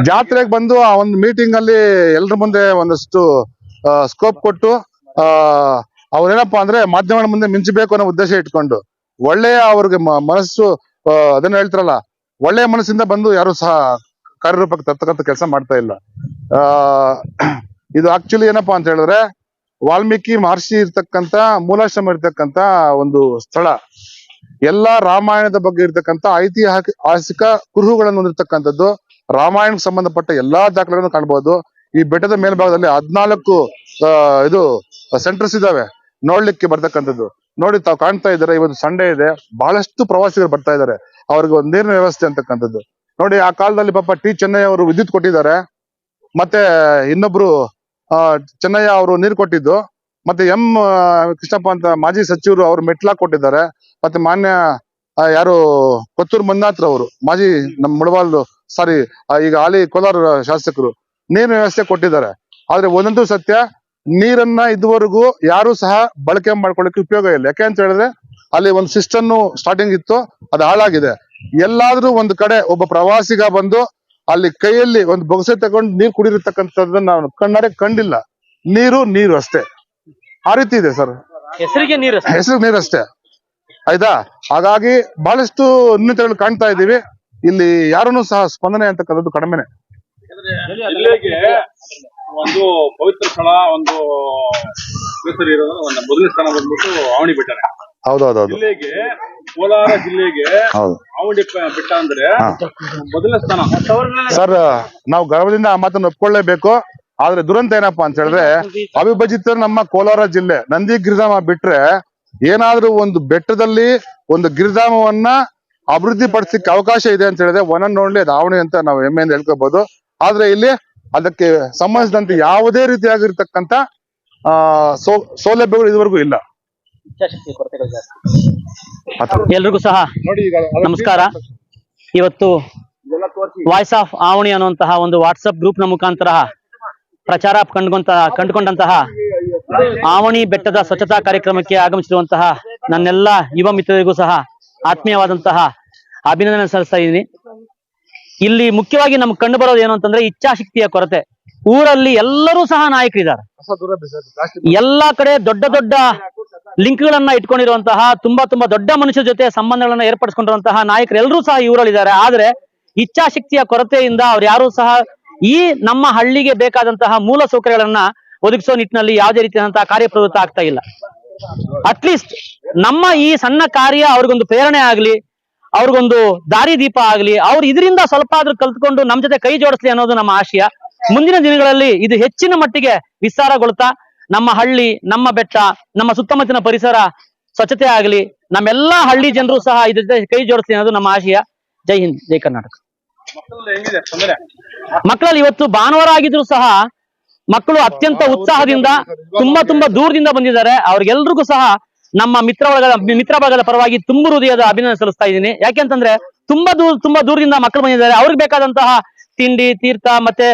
ಜಾತ್ರೆಗೆ ಬಂದು ಆ ಒಂದು ಮೀಟಿಂಗ್ ಅಲ್ಲಿ ಎಲ್ರ ಮುಂದೆ ಒಂದಷ್ಟು ಸ್ಕೋಪ್ ಕೊಟ್ಟು ಆ ಅವ್ರೇನಪ್ಪಾ ಅಂದ್ರೆ ಮಾಧ್ಯಮಗಳ ಮುಂದೆ ಮಿಂಚಬೇಕು ಅನ್ನೋ ಉದ್ದೇಶ ಇಟ್ಕೊಂಡು ಒಳ್ಳೆಯ ಅವ್ರಿಗೆ ಮನಸ್ಸು ಅದನ್ನ ಹೇಳ್ತಾರಲ್ಲ ಒಳ್ಳೆಯ ಮನಸ್ಸಿಂದ ಬಂದು ಯಾರು ಸಹ ಕಾರ್ಯರೂಪಕ್ಕೆ ತರ್ತಕ್ಕಂಥ ಕೆಲಸ ಮಾಡ್ತಾ ಇಲ್ಲ. ಆ ಇದು ಆಕ್ಚುಲಿ ಏನಪ್ಪಾ ಅಂತ ಹೇಳಿದ್ರೆ ವಾಲ್ಮೀಕಿ ಮಹರ್ಷಿ ಇರ್ತಕ್ಕಂತ ಮೂಲಾಶ್ರಮ ಇರ್ತಕ್ಕಂತ ಒಂದು ಸ್ಥಳ. ಎಲ್ಲಾ ರಾಮಾಯಣದ ಬಗ್ಗೆ ಇರ್ತಕ್ಕಂತ ಐತಿಹಾಸಿಕ ಕುರುಹುಗಳನ್ನು ಹೊಂದಿರ್ತಕ್ಕಂಥದ್ದು, ರಾಮಾಯಣಕ್ಕೆ ಸಂಬಂಧಪಟ್ಟ ಎಲ್ಲಾ ದಾಖಲೆಗಳನ್ನು ಕಾಣಬಹುದು ಈ ಬೆಟ್ಟದ ಮೇಲ್ಭಾಗದಲ್ಲಿ ಹದ್ನಾಲ್ಕು ಇದು ಸೆಂಟರ್ಸ್ ಇದಾವೆ ನೋಡ್ಲಿಕ್ಕೆ ಬರ್ತಕ್ಕಂಥದ್ದು. ನೋಡಿ, ತಾವು ಕಾಣ್ತಾ ಇದ್ದಾರೆ ಇವತ್ತು ಸಂಡೇ ಇದೆ. ಬಹಳಷ್ಟು ಪ್ರವಾಸಿಗರು ಬರ್ತಾ ಇದ್ದಾರೆ. ಅವ್ರಿಗೆ ಒಂದು ನೀರಿನ ವ್ಯವಸ್ಥೆ ಅಂತಕ್ಕಂಥದ್ದು. ನೋಡಿ, ಆ ಕಾಲದಲ್ಲಿ ಪಾಪ ಟಿ. ಚೆನ್ನೈ ಅವರು ವಿದ್ಯುತ್ ಕೊಟ್ಟಿದ್ದಾರೆ. ಮತ್ತೆ ಇನ್ನೊಬ್ರು ಆ, ಚೆನ್ನಯ್ಯ ಅವರು ನೀರು ಕೊಟ್ಟಿದ್ದು. ಮತ್ತೆ ಎಂ ಕೃಷ್ಣಪ್ಪ ಅಂತ ಮಾಜಿ ಸಚಿವರು ಅವರು ಮೆಟ್ಲಾ ಕೊಟ್ಟಿದ್ದಾರೆ. ಮತ್ತೆ ಮಾನ್ಯ ಯಾರು, ಕೊತ್ತೂರು ಮಂಜುನಾಥ್ ಅವರು, ಮಾಜಿ ನಮ್ಮ ಮುಳಬಾಲ್ ಸಾರಿ ಈಗ ಹಾಲಿ ಕೋಲಾರ ಶಾಸಕರು ನೀರಿನ ವ್ಯವಸ್ಥೆ ಕೊಟ್ಟಿದ್ದಾರೆ. ಆದ್ರೆ ಒಂದಂತೂ ಸತ್ಯ, ನೀರನ್ನ ಇದುವರೆಗೂ ಯಾರು ಸಹ ಬಳಕೆ ಮಾಡ್ಕೊಳ್ಳಿಕ್ಕೆ ಉಪಯೋಗ ಇಲ್ಲ. ಯಾಕೆ ಅಂತ ಹೇಳಿದ್ರೆ, ಅಲ್ಲಿ ಒಂದು ಸಿಸ್ಟಮ್ ಸ್ಟಾರ್ಟಿಂಗ್ ಇತ್ತು, ಅದು ಹಾಳಾಗಿದೆ. ಎಲ್ಲಾದ್ರೂ ಒಂದು ಕಡೆ ಒಬ್ಬ ಪ್ರವಾಸಿಗ ಬಂದು ಅಲ್ಲಿ ಕೈಯಲ್ಲಿ ಒಂದು ಬೊಗಸೆ ತಗೊಂಡು ನೀರು ಕುಡಿರತಕ್ಕಂಥದ್ದನ್ನ ನಾನು ಕಣ್ಣಾರೆ ಕಂಡಿಲ್ಲ. ನೀರು ನೀರು ಅಷ್ಟೇ. ಆ ರೀತಿ ಇದೆ ಸರ್. ಹೆಸರಿಗೆ ನೀರು ಹೆಸರು ನೀರಷ್ಟೇ ಆಯ್ತಾ? ಹಾಗಾಗಿ ಬಹಳಷ್ಟು ನ್ಯೂನತೆಗಳು ಕಾಣ್ತಾ ಇದ್ದೀವಿ. ಇಲ್ಲಿ ಯಾರನ್ನೂ ಸಹ ಸ್ಪಂದನೆ ಅಂತಕ್ಕಂಥದ್ದು ಕಡಿಮೆನೆ. ಜಿಲ್ಲೆಗೆ ಒಂದು ಪವಿತ್ರ ಸ್ಥಳ ಒಂದು ಹೆಸರು ಇರೋದು ಒಂದು ಮೊದಲನೇ ಸ್ಥಾನ ಬಂದ್ಬಿಟ್ಟು ಅವಣಿ ಬೆಟ್ಟನೆ. ಹೌದೌದೌದು. ಜಿಲ್ಲೆಗೆ ಕೋಲಾರ ಜಿಲ್ಲೆಗೆ ಹೌದು. ಪ- ಬೆಟ್ಟ ಅಂದ್ರೆ ಮೊದಲನೇ ಸ್ಥಾನ. ಸರ್ ನಾವು ಗರ್ವದಿಂದ ಆ ಮಾತನ್ನು ಒಪ್ಕೊಳ್ಳೇಬೇಕು. ಆದ್ರೆ ದುರಂತ ಏನಪ್ಪಾ ಅಂತ ಹೇಳಿದ್ರೆ ಅವಿಭಜಿತ ನಮ್ಮ ಕೋಲಾರ ಜಿಲ್ಲೆ ನಂದಿ ಗಿರಿಧಾಮ ಬಿಟ್ರೆ ಏನಾದ್ರೂ ಒಂದು ಬೆಟ್ಟದಲ್ಲಿ ಒಂದು ಗಿರಿಧಾಮವನ್ನ ಅಭಿವೃದ್ಧಿ ಪಡಿಸಲಿಕ್ಕೆ ಅವಕಾಶ ಇದೆ ಅಂತ ಹೇಳಿದ್ರೆ ಒನ್ ಅಂಡ್ ಓನ್ಲಿ ಅದು ಆವಣಿ ಅಂತ ನಾವು ಹೆಮ್ಮೆಯಿಂದ ಹೇಳ್ಕೋಬಹುದು ಆದ್ರೆ ಇಲ್ಲಿ ಅದಕ್ಕೆ ಸಂಬಂಧಿಸಿದಂತೆ ಯಾವುದೇ ರೀತಿಯಾಗಿರ್ತಕ್ಕಂಥ ಆ ಸೌ ಸೌಲಭ್ಯಗಳು ಇದುವರೆಗೂ ಇಲ್ಲ. ಇಚ್ಛಾಶಕ್ತಿ ಕೊರತೆಗಳು ಜಾಸ್ತಿ. ಎಲ್ರಿಗೂ ಸಹ ನೋಡಿ ಈಗ ನಮಸ್ಕಾರ. ಇವತ್ತು ವಾಯ್ಸ್ ಆಫ್ ಆವಣಿ ಅನ್ನುವಂತಹ ಒಂದು ವಾಟ್ಸಪ್ ಗ್ರೂಪ್ನ ಮುಖಾಂತರ ಪ್ರಚಾರ ಕಂಡುಕೊಂತ ಕಂಡುಕೊಂಡಂತಹ ಆವಣಿ ಬೆಟ್ಟದ ಸ್ವಚ್ಛತಾ ಕಾರ್ಯಕ್ರಮಕ್ಕೆ ಆಗಮಿಸಿರುವಂತಹ ನನ್ನೆಲ್ಲ ಯುವ ಮಿತ್ರರಿಗೂ ಸಹ ಆತ್ಮೀಯವಾದಂತಹ ಅಭಿನಂದನೆ ಸಲ್ಲಿಸ್ತಾ ಇದ್ದೀನಿ. ಇಲ್ಲಿ ಮುಖ್ಯವಾಗಿ ನಮ್ಗೆ ಕಂಡು ಬರೋದು ಏನು ಅಂತಂದ್ರೆ ಇಚ್ಛಾಶಕ್ತಿಯ ಕೊರತೆ. ಊರಲ್ಲಿ ಎಲ್ಲರೂ ಸಹ ನಾಯಕರಿದ್ದಾರೆ. ಎಲ್ಲಾ ಕಡೆ ದೊಡ್ಡ ದೊಡ್ಡ ಲಿಂಕ್ ಗಳನ್ನ ಇಟ್ಕೊಂಡಿರುವಂತಹ ತುಂಬಾ ತುಂಬಾ ದೊಡ್ಡ ಮನುಷ್ಯ ಜೊತೆ ಸಂಬಂಧಗಳನ್ನ ಏರ್ಪಡಿಸಿಕೊಂಡಿರುವಂತಹ ನಾಯಕರು ಎಲ್ಲರೂ ಸಹ ಇವರಲ್ಲಿದ್ದಾರೆ. ಆದ್ರೆ ಇಚ್ಛಾಶಕ್ತಿಯ ಕೊರತೆಯಿಂದ ಅವ್ರು ಯಾರು ಸಹ ಈ ನಮ್ಮ ಹಳ್ಳಿಗೆ ಬೇಕಾದಂತಹ ಮೂಲ ಸೌಕರ್ಯಗಳನ್ನ ಒದಗಿಸೋ ನಿಟ್ಟಿನಲ್ಲಿ ಯಾವುದೇ ರೀತಿಯಾದಂತಹ ಕಾರ್ಯಪ್ರವೃತ್ತ ಆಗ್ತಾ ಇಲ್ಲ. ಅಟ್ಲೀಸ್ಟ್ ನಮ್ಮ ಈ ಸಣ್ಣ ಕಾರ್ಯ ಅವ್ರಿಗೊಂದು ಪ್ರೇರಣೆ ಆಗ್ಲಿ, ಅವ್ರಿಗೊಂದು ದಾರಿ ದೀಪ ಆಗ್ಲಿ, ಅವ್ರು ಇದರಿಂದ ಸ್ವಲ್ಪ ಆದ್ರೂ ಕಲ್ತ್ಕೊಂಡು ನಮ್ ಜೊತೆ ಕೈ ಜೋಡಿಸ್ಲಿ ಅನ್ನೋದು ನಮ್ಮ ಆಶಯ. ಮುಂದಿನ ದಿನಗಳಲ್ಲಿ ಇದು ಹೆಚ್ಚಿನ ಮಟ್ಟಿಗೆ ವಿಸ್ತಾರಗೊಳ್ತಾ ನಮ್ಮ ಹಳ್ಳಿ, ನಮ್ಮ ಬೆಟ್ಟ, ನಮ್ಮ ಸುತ್ತಮುತ್ತಿನ ಪರಿಸರ ಸ್ವಚ್ಛತೆ ಆಗಲಿ, ನಮ್ಮೆಲ್ಲಾ ಹಳ್ಳಿ ಜನರು ಸಹ ಇದ್ರ ಜೊತೆ ಕೈ ಜೋಡಿಸ್ತೀನಿ ಅನ್ನೋದು ನಮ್ಮ ಆಶಯ. ಜೈ ಹಿಂದ್, ಜೈ ಕರ್ನಾಟಕ. ಮಕ್ಕಳಲ್ಲಿ ಇವತ್ತು ಭಾನುವಾರ ಆಗಿದ್ರು ಸಹ ಮಕ್ಕಳು ಅತ್ಯಂತ ಉತ್ಸಾಹದಿಂದ, ತುಂಬಾ ತುಂಬಾ ದೂರದಿಂದ ಬಂದಿದ್ದಾರೆ. ಅವ್ರಿಗೆಲ್ರಿಗೂ ಸಹ ನಮ್ಮ ಮಿತ್ರ ಬಳಗದ ಮಿತ್ರ ಬಳಗದ ಪರವಾಗಿ ತುಂಬು ಹೃದಯದ ಅಭಿನಂದನೆ ಸಲ್ಲಿಸ್ತಾ ಇದ್ದೀನಿ. ಯಾಕೆಂತಂದ್ರೆ ತುಂಬಾ ದೂರ, ತುಂಬಾ ದೂರದಿಂದ ಮಕ್ಕಳು ಬಂದಿದ್ದಾರೆ. ಅವ್ರಿಗೆ ಬೇಕಾದಂತಹ ತಿಂಡಿ, ತೀರ್ಥ ಮತ್ತೆ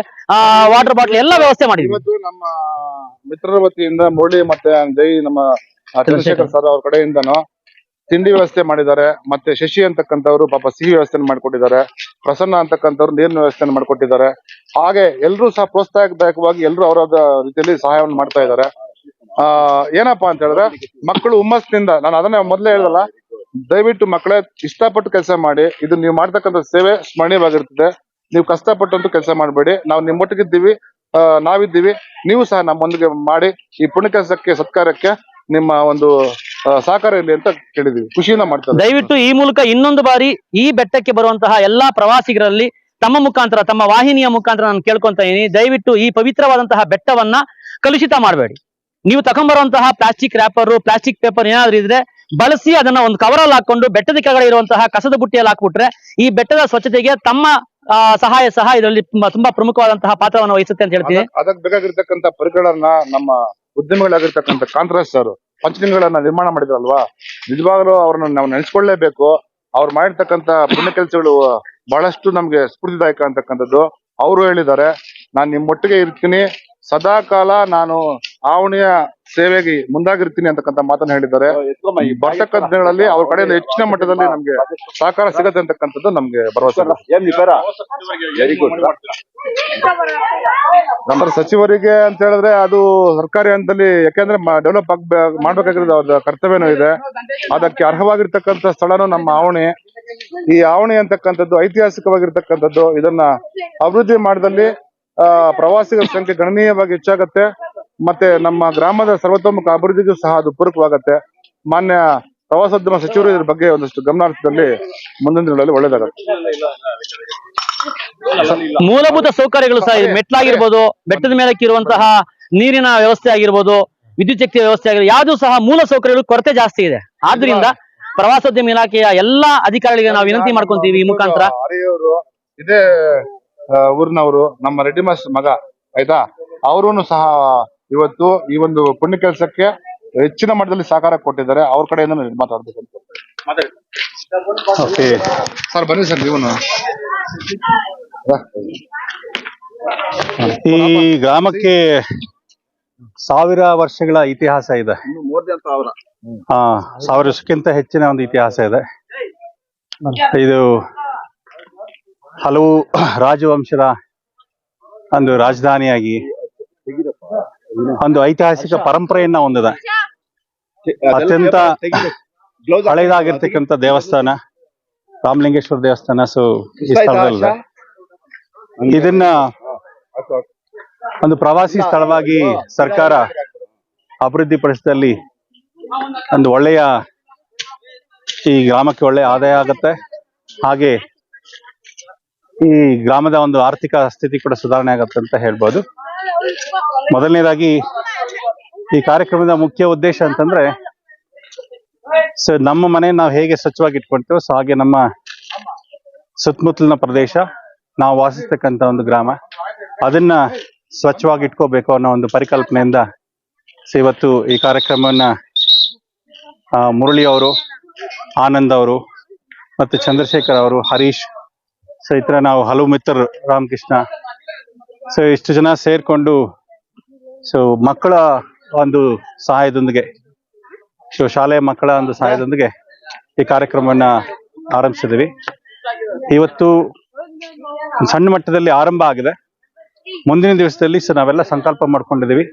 ವಾಟರ್ ಬಾಟ್ಲ್ ಎಲ್ಲ ವ್ಯವಸ್ಥೆ ಮಾಡಿದ್ವಿ. ಇವತ್ತು ನಮ್ಮ ಮಿತ್ರರ ವತಿಯಿಂದ ಮುರಳಿ ಮತ್ತೆ ಜೈ ನಮ್ಮ ಚಂದ್ರಶೇಖರ್ ಸರ್ ಅವ್ರ ಕಡೆಯಿಂದನು ತಿಂಡಿ ವ್ಯವಸ್ಥೆ ಮಾಡಿದ್ದಾರೆ. ಮತ್ತೆ ಶಶಿ ಅಂತಕ್ಕಂಥವ್ರು ಪಾಪ ಸಿಹಿ ವ್ಯವಸ್ಥೆ ಮಾಡಿಕೊಟ್ಟಿದ್ದಾರೆ. ಪ್ರಸನ್ನ ಅಂತಕ್ಕಂಥವ್ರು ನೀರಿನ ವ್ಯವಸ್ಥೆ ಮಾಡಿಕೊಟ್ಟಿದ್ದಾರೆ. ಹಾಗೆ ಎಲ್ಲರೂ ಸಹ ಪ್ರೋತ್ಸಾಹದಾಯಕವಾಗಿ ಎಲ್ಲರೂ ಅವರ ರೀತಿಯಲ್ಲಿ ಸಹಾಯವನ್ನು ಮಾಡ್ತಾ ಇದ್ದಾರೆ. ಆ ಏನಪ್ಪಾ ಅಂತ ಹೇಳಿದ್ರೆ ಮಕ್ಕಳು ಹುಮ್ಮಸ್ನಿಂದ ನಾನು ಅದನ್ನೇ ಮೊದಲೇ ಹೇಳ್ದಲ್ಲ ದಯವಿಟ್ಟು ಮಕ್ಕಳೇ ಇಷ್ಟಪಟ್ಟು ಕೆಲಸ ಮಾಡಿ ಇದು ನೀವು ಮಾಡ್ತಕ್ಕಂಥ ಸೇವೆ ಸ್ಮರಣೀಯವಾಗಿರ್ತದೆ ನೀವು ಕಷ್ಟಪಟ್ಟಂತೂ ಕೆಲಸ ಮಾಡಬೇಡಿ. ನಾವು ನಿಮ್ಮೊಟ್ಟಿಗಿದ್ದೀವಿ ನಾವಿದ್ದೀವಿ. ನೀವು ಸಹ ನಮ್ಮೊಂದಿಗೆ ಮಾಡಿ ಈ ಪುಣ್ಯ ಕೆಲಸಕ್ಕೆ, ಸತ್ಕಾರಕ್ಕೆ ನಿಮ್ಮ ಒಂದು ಸಹಕಾರ ಇರಲಿ ಅಂತ ಕೇಳಿದೀವಿ ಖುಷಿಯಿಂದ ಮಾಡ್ತಾರೆ ದಯವಿಟ್ಟು ಈ ಮೂಲಕ ಇನ್ನೊಂದು ಬಾರಿ ಈ ಬೆಟ್ಟಕ್ಕೆ ಬರುವಂತಹ ಎಲ್ಲಾ ಪ್ರವಾಸಿಗರಲ್ಲಿ ತಮ್ಮ ಮುಖಾಂತರ, ತಮ್ಮ ವಾಹಿನಿಯ ಮುಖಾಂತರ ನಾನು ಕೇಳ್ಕೊಂತ ಇದೀನಿ. ದಯವಿಟ್ಟು ಈ ಪವಿತ್ರವಾದಂತಹ ಬೆಟ್ಟವನ್ನ ಕಲುಷಿತ ಮಾಡಬೇಡಿ. ನೀವು ತಗೊಂಡ್ಬರುವಂತಹ ಪ್ಲಾಸ್ಟಿಕ್ ರ್ಯಾಪರ್ ಪ್ಲಾಸ್ಟಿಕ್ ಪೇಪರ್ ಏನಾದ್ರೂ ಇದ್ರೆ ಬಳಸಿ ಅದನ್ನ ಒಂದು ಕವರಲ್ಲಿ ಹಾಕೊಂಡು ಬೆಟ್ಟದ ಕೆಳಗಡೆ ಇರುವಂತಹ ಕಸದ ಬುಟ್ಟಿಯಲ್ಲಿ ಹಾಕ್ಬಿಟ್ರೆ ಈ ಬೆಟ್ಟದ ಸ್ವಚ್ಛತೆಗೆ ತಮ್ಮ ಸಹಾಯ ಸಹ ಇದರಲ್ಲಿ ತುಂಬಾ ಪ್ರಮುಖವಾದಂತಹ ಪಾತ್ರವನ್ನು ವಹಿಸುತ್ತೆ ಅಂತ ಹೇಳ್ತೀನಿ ಅದಕ್ಕೆ ಬೇಕಾಗಿರ್ತಕ್ಕಂಥ ಪರಿಕರಗಳನ್ನ ನಮ್ಮ ಉದ್ಯಮಿಗಳಾಗಿರ್ತಕ್ಕಂಥ ಕಾಂತರಾಜ್ ಸರ್ ಪಂಚಲಿಂಗಗಳನ್ನ ನಿರ್ಮಾಣ ಮಾಡಿದ್ರಲ್ವಾ? ನಿಜವಾಗ್ಲೂ ಅವ್ರನ್ನ ನಾವು ನೆನೆಸ್ಕೊಳ್ಳೇಬೇಕು. ಅವ್ರು ಮಾಡಿರ್ತಕ್ಕಂಥ ಪುಣ್ಯ ಕೆಲಸಗಳು ಬಹಳಷ್ಟು ನಮ್ಗೆ ಸ್ಫೂರ್ತಿದಾಯಕ ಅಂತಕ್ಕಂಥದ್ದು. ಅವರು ಹೇಳಿದ್ದಾರೆ, ನಾನು ನಿಮ್ಮೊಟ್ಟಿಗೆ ಇರ್ತೀನಿ. ಸದಾ ಕಾಲ ನಾನು ಆವಣಿಯ ಸೇವೆಗೆ ಮುಂದಾಗಿರ್ತೀನಿ ಅಂತಕ್ಕಂಥ ಮಾತನ್ನ ಹೇಳಿದ್ದಾರೆ. ಈ ಬರ್ತಕ್ಕಂಥ ದಿನಗಳಲ್ಲಿ ಅವ್ರ ಕಡೆಯಿಂದ ಹೆಚ್ಚಿನ ಮಟ್ಟದಲ್ಲಿ ನಮ್ಗೆ ಸಹಕಾರ ಸಿಗತ್ತೆ ಅಂತಕ್ಕಂಥದ್ದು ನಮ್ಗೆ ಭರವಸೆ. ಇದೆ. ವೆರಿ ಗುಡ್ ನಮ್ಮ ಸಚಿವರಿಗೆ ಅಂತ ಹೇಳಿದ್ರೆ ಅದು ಸರ್ಕಾರಿ ಹಂತದಲ್ಲಿ ಯಾಕೆಂದ್ರೆ ಡೆವಲಪ್ ಆಗ್ ಮಾಡ್ಬೇಕಾಗಿರೋದು ಅವ್ರ ಕರ್ತವ್ಯನೂ ಇದೆ. ಅದಕ್ಕೆ ಅರ್ಹವಾಗಿರ್ತಕ್ಕಂಥ ಸ್ಥಳನೂ ನಮ್ಮ ಆವಣಿ. ಈ ಆವಣಿ ಅಂತಕ್ಕಂಥದ್ದು ಐತಿಹಾಸಿಕವಾಗಿರ್ತಕ್ಕಂಥದ್ದು ಇದನ್ನ ಅಭಿವೃದ್ಧಿ ಮಾಡಿದಲ್ಲಿ ಆ ಪ್ರವಾಸಿಗರ ಸಂಖ್ಯೆ ಗಣನೀಯವಾಗಿ ಹೆಚ್ಚಾಗತ್ತೆ. ಮತ್ತೆ ನಮ್ಮ ಗ್ರಾಮದ ಸರ್ವತೋಮುಖ ಅಭಿವೃದ್ಧಿಗೂ ಸಹ ಅದು ಪೂರಕವಾಗತ್ತೆ. ಮಾನ್ಯ ಪ್ರವಾಸೋದ್ಯಮ ಸಚಿವರು ಇದ್ರ ಬಗ್ಗೆ ಒಂದಷ್ಟು ಗಮನ ಹರಿಸಿದಲ್ಲಿ ಮುಂದಿನ ದಿನಗಳಲ್ಲಿ ಒಳ್ಳೇದಾಗುತ್ತೆ ಮೂಲಭೂತ ಸೌಕರ್ಯಗಳು ಸಹ ಇದೆ ಮೆಟ್ಲಾಗಿರ್ಬೋದು ಬೆಟ್ಟದ ಮೇಲಕ್ಕೆ ಇರುವಂತಹ ನೀರಿನ ವ್ಯವಸ್ಥೆ ಆಗಿರ್ಬೋದು ವಿದ್ಯುತ್ ಶಕ್ತಿ ವ್ಯವಸ್ಥೆ ಆಗಿರ್ಬೋದು ಯಾವುದು ಸಹ ಮೂಲ ಸೌಕರ್ಯಗಳು ಕೊರತೆ ಜಾಸ್ತಿ ಇದೆ. ಆದ್ರಿಂದ ಪ್ರವಾಸೋದ್ಯಮ ಇಲಾಖೆಯ ಎಲ್ಲಾ ಅಧಿಕಾರಿಗಳಿಗೆ ನಾವು ವಿನಂತಿ ಮಾಡ್ಕೊಂತೀವಿ ಈ ಮುಖಾಂತರ. ಇದೇ ಊರಿನವರು ನಮ್ಮ ರೆಡ್ಡಿ ಮಾಸ್ಟರ್ ಮಗ ಆಯ್ತಾ? ಅವರೂ ಸಹ ಇವತ್ತು ಈ ಒಂದು ಪುಣ್ಯ ಕೆಲಸಕ್ಕೆ ಹೆಚ್ಚಿನ ಮಟ್ಟದಲ್ಲಿ ಸಹಕಾರ ಕೊಟ್ಟಿದ್ದಾರೆ. ಅವ್ರ ಕಡೆಯಿಂದ ಮಾತಾಡ್ಬೇಕು ಅಂತ ಸರ್ ಬನ್ನಿ ಸರ್ ನೀವು ಈ ಗ್ರಾಮಕ್ಕೆ ಸಾವಿರ ವರ್ಷಗಳ ಇತಿಹಾಸ ಇದೆ. ಹಾ ಸಾವಿರ ವರ್ಷಕ್ಕಿಂತ ಹೆಚ್ಚಿನ ಒಂದು ಇತಿಹಾಸ ಇದೆ. ಇದು ಹಲವು ರಾಜವಂಶದ ಒಂದು ರಾಜಧಾನಿಯಾಗಿ ಒಂದು ಐತಿಹಾಸಿಕ ಪರಂಪರೆಯನ್ನ ಹೊಂದಿದೆ. ಅತ್ಯಂತ ಹಳೆಯದಾಗಿರ್ತಕ್ಕಂಥ ದೇವಸ್ಥಾನ ರಾಮಲಿಂಗೇಶ್ವರ ದೇವಸ್ಥಾನ ಸೊ ಈ ಸ್ಥಳದಲ್ಲಿದೆ ಇದನ್ನ ಒಂದು ಪ್ರವಾಸಿ ಸ್ಥಳವಾಗಿ ಸರ್ಕಾರ ಅಭಿವೃದ್ಧಿ ಪಡಿಸಿದಲ್ಲಿ ಒಂದು ಒಳ್ಳೆಯ ಈ ಗ್ರಾಮಕ್ಕೆ ಒಳ್ಳೆಯ ಆದಾಯ ಆಗುತ್ತೆ. ಹಾಗೆ ಈ ಗ್ರಾಮದ ಒಂದು ಆರ್ಥಿಕ ಸ್ಥಿತಿ ಕೂಡ ಸುಧಾರಣೆ ಆಗತ್ತೆ ಅಂತ ಹೇಳ್ಬೋದು. ಮೊದಲನೇದಾಗಿ ಈ ಕಾರ್ಯಕ್ರಮದ ಮುಖ್ಯ ಉದ್ದೇಶ ಅಂತಂದ್ರೆ, ಸೊ ನಮ್ಮ ಮನೆ ನಾವು ಹೇಗೆ ಸ್ವಚ್ಛವಾಗಿ ಇಟ್ಕೊಳ್ತೇವೆ, ಸೊ ಹಾಗೆ ನಮ್ಮ ಸುತ್ತಮುತ್ತಲಿನ ಪ್ರದೇಶ, ನಾವು ವಾಸಿಸ್ತಕ್ಕಂತ ಒಂದು ಗ್ರಾಮ, ಅದನ್ನ ಸ್ವಚ್ಛವಾಗಿ ಇಟ್ಕೋಬೇಕು ಅನ್ನೋ ಒಂದು ಪರಿಕಲ್ಪನೆಯಿಂದ ಸೊ ಇವತ್ತು ಈ ಕಾರ್ಯಕ್ರಮವನ್ನ ಮುರಳಿ ಅವರು, ಆನಂದ್ ಅವರು ಮತ್ತು ಚಂದ್ರಶೇಖರ್ ಅವರು, ಹರೀಶ್ ಸೊ ಈ ನಾವು ಹಲವು ಮಿತ್ರರು, ರಾಮಕೃಷ್ಣ ಸೊ ಇಷ್ಟು ಜನ ಸೇರ್ಕೊಂಡು ಸೊ ಮಕ್ಕಳ ಒಂದು ಸಹಾಯದೊಂದಿಗೆ ಸೊ ಶಾಲೆಯ ಮಕ್ಕಳ ಒಂದು ಸಹಾಯದೊಂದಿಗೆ ಈ ಕಾರ್ಯಕ್ರಮವನ್ನ ಆರಂಭಿಸಿದ್ವಿ ಇವತ್ತು ಸಣ್ಣ ಮಟ್ಟದಲ್ಲಿ ಆರಂಭ ಆಗಿದೆ. ಮುಂದಿನ ದಿವಸದಲ್ಲಿ ಸೊ ನಾವೆಲ್ಲ ಸಂಕಲ್ಪ ಮಾಡ್ಕೊಂಡಿದೀವಿ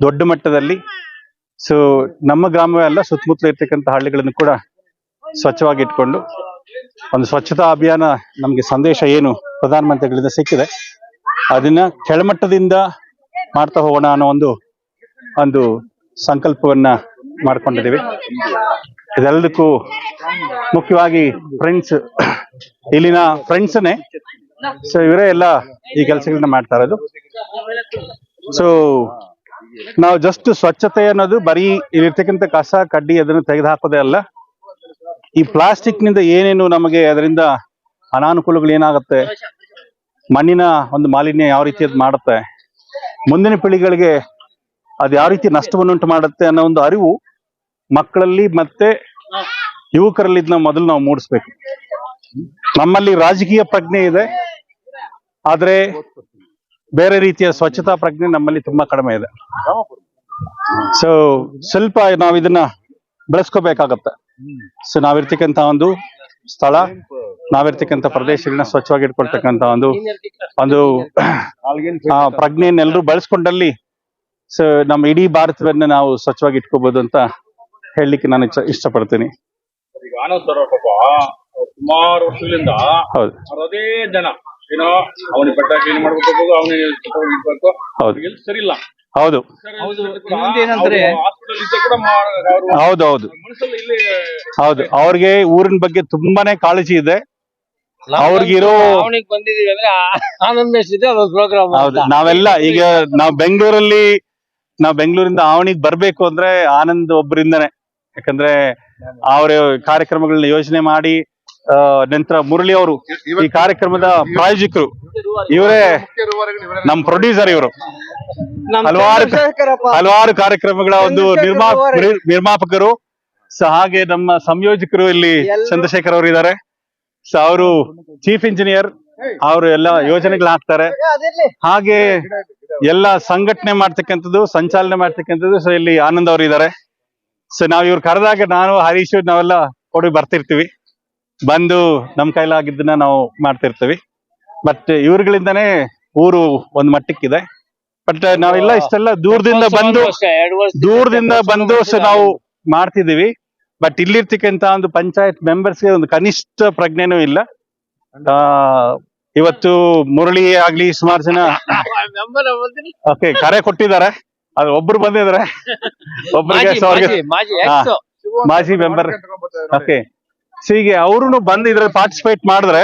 ದೊಡ್ಡ ಮಟ್ಟದಲ್ಲಿ ಸೊ ನಮ್ಮ ಗ್ರಾಮವೇ ಅಲ್ಲ, ಸುತ್ತಮುತ್ತಲ ಇರ್ತಕ್ಕಂಥ ಹಳ್ಳಿಗಳನ್ನು ಕೂಡ ಸ್ವಚ್ಛವಾಗಿ ಇಟ್ಕೊಂಡು, ಒಂದು ಸ್ವಚ್ಛತಾ ಅಭಿಯಾನ ನಮಗೆ ಸಂದೇಶ ಏನು ಪ್ರಧಾನಮಂತ್ರಿಗಳಿಂದ ಸಿಕ್ಕಿದೆ. ಅದನ್ನ ಕೆಳಮಟ್ಟದಿಂದ ಮಾಡ್ತಾ ಹೋಗೋಣ ಅನ್ನೋ ಒಂದು ಒಂದು ಸಂಕಲ್ಪವನ್ನ ಮಾಡ್ಕೊಂಡಿದ್ದೀವಿ. ಇದೆಲ್ಲದಕ್ಕೂ ಮುಖ್ಯವಾಗಿ ಫ್ರೆಂಡ್ಸ್ ಇಲ್ಲಿನ ಫ್ರೆಂಡ್ಸ್ನೇ ಸೊ ಇವರೇ ಎಲ್ಲ ಈ ಕೆಲಸಗಳನ್ನ ಮಾಡ್ತಾ ಇರೋದು. ಸೊ ನಾವು ಜಸ್ಟ್ ಸ್ವಚ್ಛತೆ ಅನ್ನೋದು ಬರೀ ಇಲ್ಲಿರ್ತಕ್ಕಂಥ ಕಸ, ಕಡ್ಡಿ ಅದನ್ನು ತೆಗೆದು ಹಾಕೋದೇ ಅಲ್ಲ. ಈ ಪ್ಲಾಸ್ಟಿಕ್ನಿಂದ ಏನೇನು ನಮಗೆ ಅದರಿಂದ ಅನಾನುಕೂಲಗಳು ಏನಾಗುತ್ತೆ ಮಣ್ಣಿನ ಒಂದು ಮಾಲಿನ್ಯ ಯಾವ ರೀತಿ ಅದು ಮಾಡುತ್ತೆ? ಮುಂದಿನ ಪೀಳಿಗೆಗಳಿಗೆ ಅದು ಯಾವ ರೀತಿ ನಷ್ಟವನ್ನುಂಟು ಮಾಡುತ್ತೆ ಅನ್ನೋ ಒಂದು ಅರಿವು ಮಕ್ಕಳಲ್ಲಿ ಮತ್ತೆ ಯುವಕರಲ್ಲಿ ಇದನ್ನ ಮೊದಲು ನಾವು ಮೂಡಿಸ್ಬೇಕು. ನಮ್ಮಲ್ಲಿ ರಾಜಕೀಯ ಪ್ರಜ್ಞೆ ಇದೆ. ಆದ್ರೆ ಬೇರೆ ರೀತಿಯ ಸ್ವಚ್ಛತಾ ಪ್ರಜ್ಞೆ ನಮ್ಮಲ್ಲಿ ತುಂಬಾ ಕಡಿಮೆ ಇದೆ. ಸೊ ಸ್ವಲ್ಪ ನಾವು ಇದನ್ನ ಬೆಳೆಸ್ಕೋಬೇಕಾಗತ್ತೆ. ಸೊ ನಾವಿರ್ತಕ್ಕಂತ ಒಂದು ಸ್ಥಳ. ನಾವಿರ್ತಕ್ಕಂಥ ಪ್ರದೇಶಗಳನ್ನ ಸ್ವಚ್ಛವಾಗಿ ಇಟ್ಕೊಳ್ತಕ್ಕಂತ ಒಂದು ಒಂದು ಆ ಪ್ರಜ್ಞೆಯನ್ನೆಲ್ಲರೂ ಬಳಸ್ಕೊಂಡಲ್ಲಿ ಸೊ ನಮ್ಮ ಇಡೀ ಭಾರತವನ್ನ ನಾವು ಸ್ವಚ್ಛವಾಗಿ ಇಟ್ಕೋಬಹುದು ಅಂತ ಹೇಳಲಿಕ್ಕೆ ನಾನು ಇಷ್ಟ- ಇಷ್ಟಪಡ್ತೀನಿ. ಸುಮಾರು ವರ್ಷಗಳಿಂದ ಹೌದು. ಅದೇ ಜನ ಏನೋ ಅವನಿಗೆ ಬೆಟ್ಟ ಕ್ಲೀನ್ ಮಾಡ್ಬೇಕು ಅವನಿಗೆ ಇಡ್ಬೇಕು ಹೌದು. ಎಲ್ಲಿ ಸರಿ ಇಲ್ಲ. ಹೌದು. ಹೌದು. ಹೌದು ಹೌದು. ಅವ್ರಿಗೆ ಊರಿನ ಬಗ್ಗೆ ತುಂಬಾನೇ ಕಾಳಜಿ ಇದೆ. ಅವ್ರಿಗಿರೋ ಅವನಿಗೆ ಬಂದಿದೀವಿ ಅಂದ್ರೆ ಆನಂದ್ ಮೇಶ್ ಇದೆ ಅದೊಂದು ಪ್ರೋಗ್ರಾಮ್ ಹೌದು ನಾವೆಲ್ಲ ಈಗ ನಾವ್ ಬೆಂಗಳೂರಲ್ಲಿ ನಾವ್ ಬೆಂಗಳೂರಿಂದ ಆವಣಿಗ್ ಬರ್ಬೇಕು ಅಂದ್ರೆ ಆನಂದ್ ಒಬ್ಬರಿಂದನೇ ಯಾಕಂದ್ರೆ ಅವ್ರ ಕಾರ್ಯಕ್ರಮಗಳನ್ನ ಯೋಜನೆ ಮಾಡಿ ಆ, ನಂತರ ಮುರಳಿ ಅವರು ಈ ಕಾರ್ಯಕ್ರಮದ ಪ್ರಾಯೋಜಕರು. ಇವರೇ ನಮ್ ಪ್ರೊಡ್ಯೂಸರ್ ಇವರು. ಹಲವಾರು ಹಲವಾರು ಕಾರ್ಯಕ್ರಮಗಳ ಒಂದು ನಿರ್ಮಾ ನಿರ್ಮಾಪಕರು ಸೊ ಹಾಗೆ ನಮ್ಮ ಸಂಯೋಜಕರು ಇಲ್ಲಿ ಚಂದ್ರಶೇಖರ್ ಅವರು ಇದ್ದಾರೆ ಸೊ ಅವರು ಚೀಫ್ ಇಂಜಿನಿಯರ್ ಅವರು ಎಲ್ಲ ಯೋಜನೆಗಳು ಹಾಕ್ತಾರೆ ಹಾಗೆ ಎಲ್ಲ ಸಂಘಟನೆ ಮಾಡ್ತಕ್ಕಂಥದ್ದು ಸಂಚಾಲನೆ ಮಾಡ್ತಕ್ಕಂಥದ್ದು ಸೊ ಇಲ್ಲಿ ಆನಂದ್ ಅವರು ಇದ್ದಾರೆ ಸೊ ನಾವ್ ಇವ್ರು ಕರೆದಾಗ ನಾನು ಹರೀಶ್ ನಾವೆಲ್ಲ ಕೊಡಿ ಬರ್ತಿರ್ತೀವಿ. ಬಂದು ನಮ್ ಕೈಲಾಗಿದ್ದನ್ನ ನಾವು ಮಾಡ್ತಿರ್ತೀವಿ. ಬಟ್ ಇವ್ರಗಳಿಂದಾನೇ ಊರು ಒಂದ್ ಮಟ್ಟಕ್ಕಿದೆ. ಬಟ್ ನಾವೆಲ್ಲ ಇಷ್ಟೆಲ್ಲ ದೂರದಿಂದ ಬಂದು ದೂರದಿಂದ ಬಂದು ಸೊ ನಾವು ಮಾಡ್ತಿದೀವಿ ಬಟ್ ಇಲ್ಲಿರ್ತಕ್ಕಂತ ಒಂದು ಪಂಚಾಯತ್ ಮೆಂಬರ್ಸ್ಗೆ ಒಂದು ಕನಿಷ್ಠ ಪ್ರಜ್ಞೆನೂ ಇಲ್ಲ. ಆ, ಇವತ್ತು ಮುರಳಿ ಆಗ್ಲಿ ಸುಮಾರು ಜನ ಓಕೆ ಕರೆ ಕೊಟ್ಟಿದ್ದಾರೆ. ಅದು ಒಬ್ರು ಬಂದಿದ್ದಾರೆ. ಒಬ್ಬರಿಗೆ ಮಾಜಿ ಮೆಂಬರ್ ಓಕೆ ಸೊ ಹೀಗೆ ಅವರು ಬಂದು ಇದ್ರಲ್ಲಿ ಪಾರ್ಟಿಸಿಪೇಟ್ ಮಾಡಿದ್ರೆ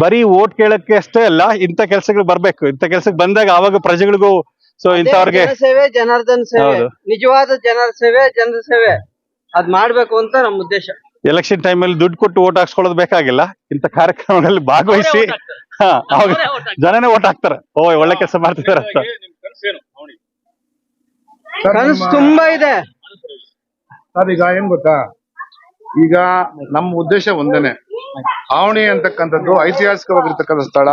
ಬರೀ ಓಟ್ ಕೇಳಕ್ಕೆ ಅಷ್ಟೇ ಅಲ್ಲ ಇಂಥ ಕೆಲ್ಸಗಳು ಬರ್ಬೇಕು. ಇಂಥ ಕೆಲ್ಸಕ್ಕೆ ಬಂದಾಗ ಅವಾಗ ಪ್ರಜೆಗಳಿಗೂ ಸೊ ಇಂಥವ್ರಿಗೆ ಸೇವೆ ಜನಾರ್ದನ್ ಸೇವೆ. ಹೌದು. ನಿಜವಾದ ಜನರ ಸೇವೆ ಜನರ ಸೇವೆ. ಅದ್ ಮಾಡ್ಬೇಕು ಅಂತ ನಮ್ಮ ಉದ್ದೇಶ. ಎಲೆಕ್ಷನ್ ಟೈಮ್ ಅಲ್ಲಿ ದುಡ್ಡು ಕೊಟ್ಟು ಓಟ್ ಹಾಕ್ಸ್ಕೊಳ್ಳೋದು ಬೇಕಾಗಿಲ್ಲ. ಇಂಥ ಕಾರ್ಯಕ್ರಮಗಳಲ್ಲಿ ಭಾಗವಹಿಸಿ. ಹಾ ಅವಾಗ ಜನನೇ ಓಟ್ ಹಾಕ್ತಾರೆ. ಓ ಒಳ್ಳೆ ಕೆಲಸ ಮಾಡ್ತಿದ್ದಾರೆ ಅಂತ. ಕನಸು ತುಂಬಾ ಇದೆ. ಸರ್ ಈಗ ಏನ್ ಗೊತ್ತಾ? ಈಗ ನಮ್ಮ ಉದ್ದೇಶ ಒಂದೇನೆ. ಆವಣಿ ಅಂತಕ್ಕಂಥದ್ದು ಐತಿಹಾಸಿಕವಾಗಿರ್ತಕ್ಕಂಥ ಸ್ಥಳ.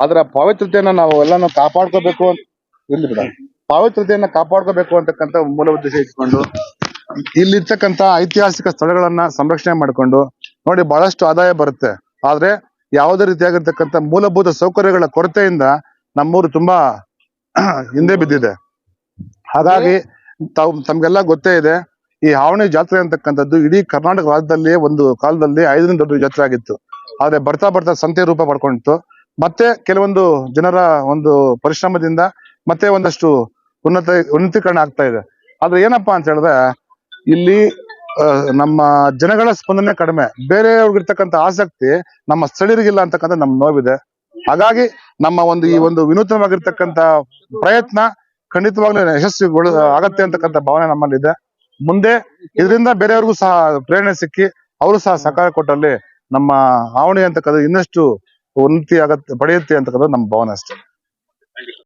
ಅದರ ಪವಿತ್ರತೆಯನ್ನ ನಾವು ಎಲ್ಲಾನು ಕಾಪಾಡ್ಕೋಬೇಕು ಅಂತ ಇಲ್ಲಿ ಬಿಡ. ಪಾವಿತ್ರತೆಯನ್ನ ಕಾಪಾಡ್ಕೋಬೇಕು ಅಂತಕ್ಕಂಥ ಮೂಲ ಉದ್ದೇಶ ಇಟ್ಕೊಂಡು ಇಲ್ಲಿರ್ತಕ್ಕಂತ ಐತಿಹಾಸಿಕ ಸ್ಥಳಗಳನ್ನ ಸಂರಕ್ಷಣೆ ಮಾಡ್ಕೊಂಡು, ನೋಡಿ ಬಹಳಷ್ಟು ಆದಾಯ ಬರುತ್ತೆ. ಆದ್ರೆ ಯಾವುದೇ ರೀತಿಯಾಗಿರ್ತಕ್ಕಂತ ಮೂಲಭೂತ ಸೌಕರ್ಯಗಳ ಕೊರತೆಯಿಂದ ನಮ್ಮೂರು ತುಂಬಾ ಹಿಂದೆ ಬಿದ್ದಿದೆ. ಹಾಗಾಗಿ ತಾವು, ತಮ್ಗೆಲ್ಲ ಗೊತ್ತೇ ಇದೆ, ಈ ಹಾವಣಿ ಜಾತ್ರೆ ಅಂತಕ್ಕಂಥದ್ದು ಇಡೀ ಕರ್ನಾಟಕ ರಾಜ್ಯದಲ್ಲಿ ಒಂದು ಕಾಲದಲ್ಲಿ ಐದರಿಂದ ದೊಡ್ಡ ಜಾತ್ರೆ ಆಗಿತ್ತು. ಆದ್ರೆ ಬರ್ತಾ ಬರ್ತಾ ಸಂತೆ ರೂಪ ಪಡ್ಕೊಂಡಿತ್ತು ಮತ್ತೆ ಕೆಲವೊಂದು ಜನರ ಒಂದು ಪರಿಶ್ರಮದಿಂದ ಮತ್ತೆ ಒಂದಷ್ಟು ಉನ್ನತ ಉನ್ನತೀಕರಣ ಆಗ್ತಾ ಇದೆ. ಆದ್ರೆ ಏನಪ್ಪಾ ಅಂತ ಹೇಳಿದ್ರೆ, ಇಲ್ಲಿ ನಮ್ಮ ಜನಗಳ ಸ್ಪಂದನೆ ಕಡಿಮೆ. ಬೇರೆಯವ್ರಿಗಿರ್ತಕ್ಕಂಥ ಆಸಕ್ತಿ ನಮ್ಮ ಸ್ಥಳೀಯರಿಗಿಲ್ಲ ಅಂತಕ್ಕಂಥ ನಮ್ಮ ನೋವಿದೆ. ಹಾಗಾಗಿ ನಮ್ಮ ಒಂದು ಈ ಒಂದು ವಿನೂತನವಾಗಿರ್ತಕ್ಕಂಥ ಪ್ರಯತ್ನ ಖಂಡಿತವಾಗ್ಲೂ ಯಶಸ್ವಿ ಆಗತ್ತೆ ಅಂತಕ್ಕಂಥ ಭಾವನೆ ನಮ್ಮಲ್ಲಿದೆ. ಮುಂದೆ ಇದರಿಂದ ಬೇರೆಯವ್ರಿಗೂ ಸಹ ಪ್ರೇರಣೆ ಸಿಕ್ಕಿ ಅವರು ಸಹ ಸಹಕಾರ ಕೊಟ್ಟಲ್ಲಿ ನಮ್ಮ ಆವಣಿ ಅಂತಕ್ಕಂಥ ಇನ್ನಷ್ಟು ಉನ್ನತಿ ಆಗತ್ತೆ, ಪಡೆಯುತ್ತೆ ಅಂತಕ್ಕಂಥ ನಮ್ಮ ಭಾವನೆ ಅಷ್ಟೇ.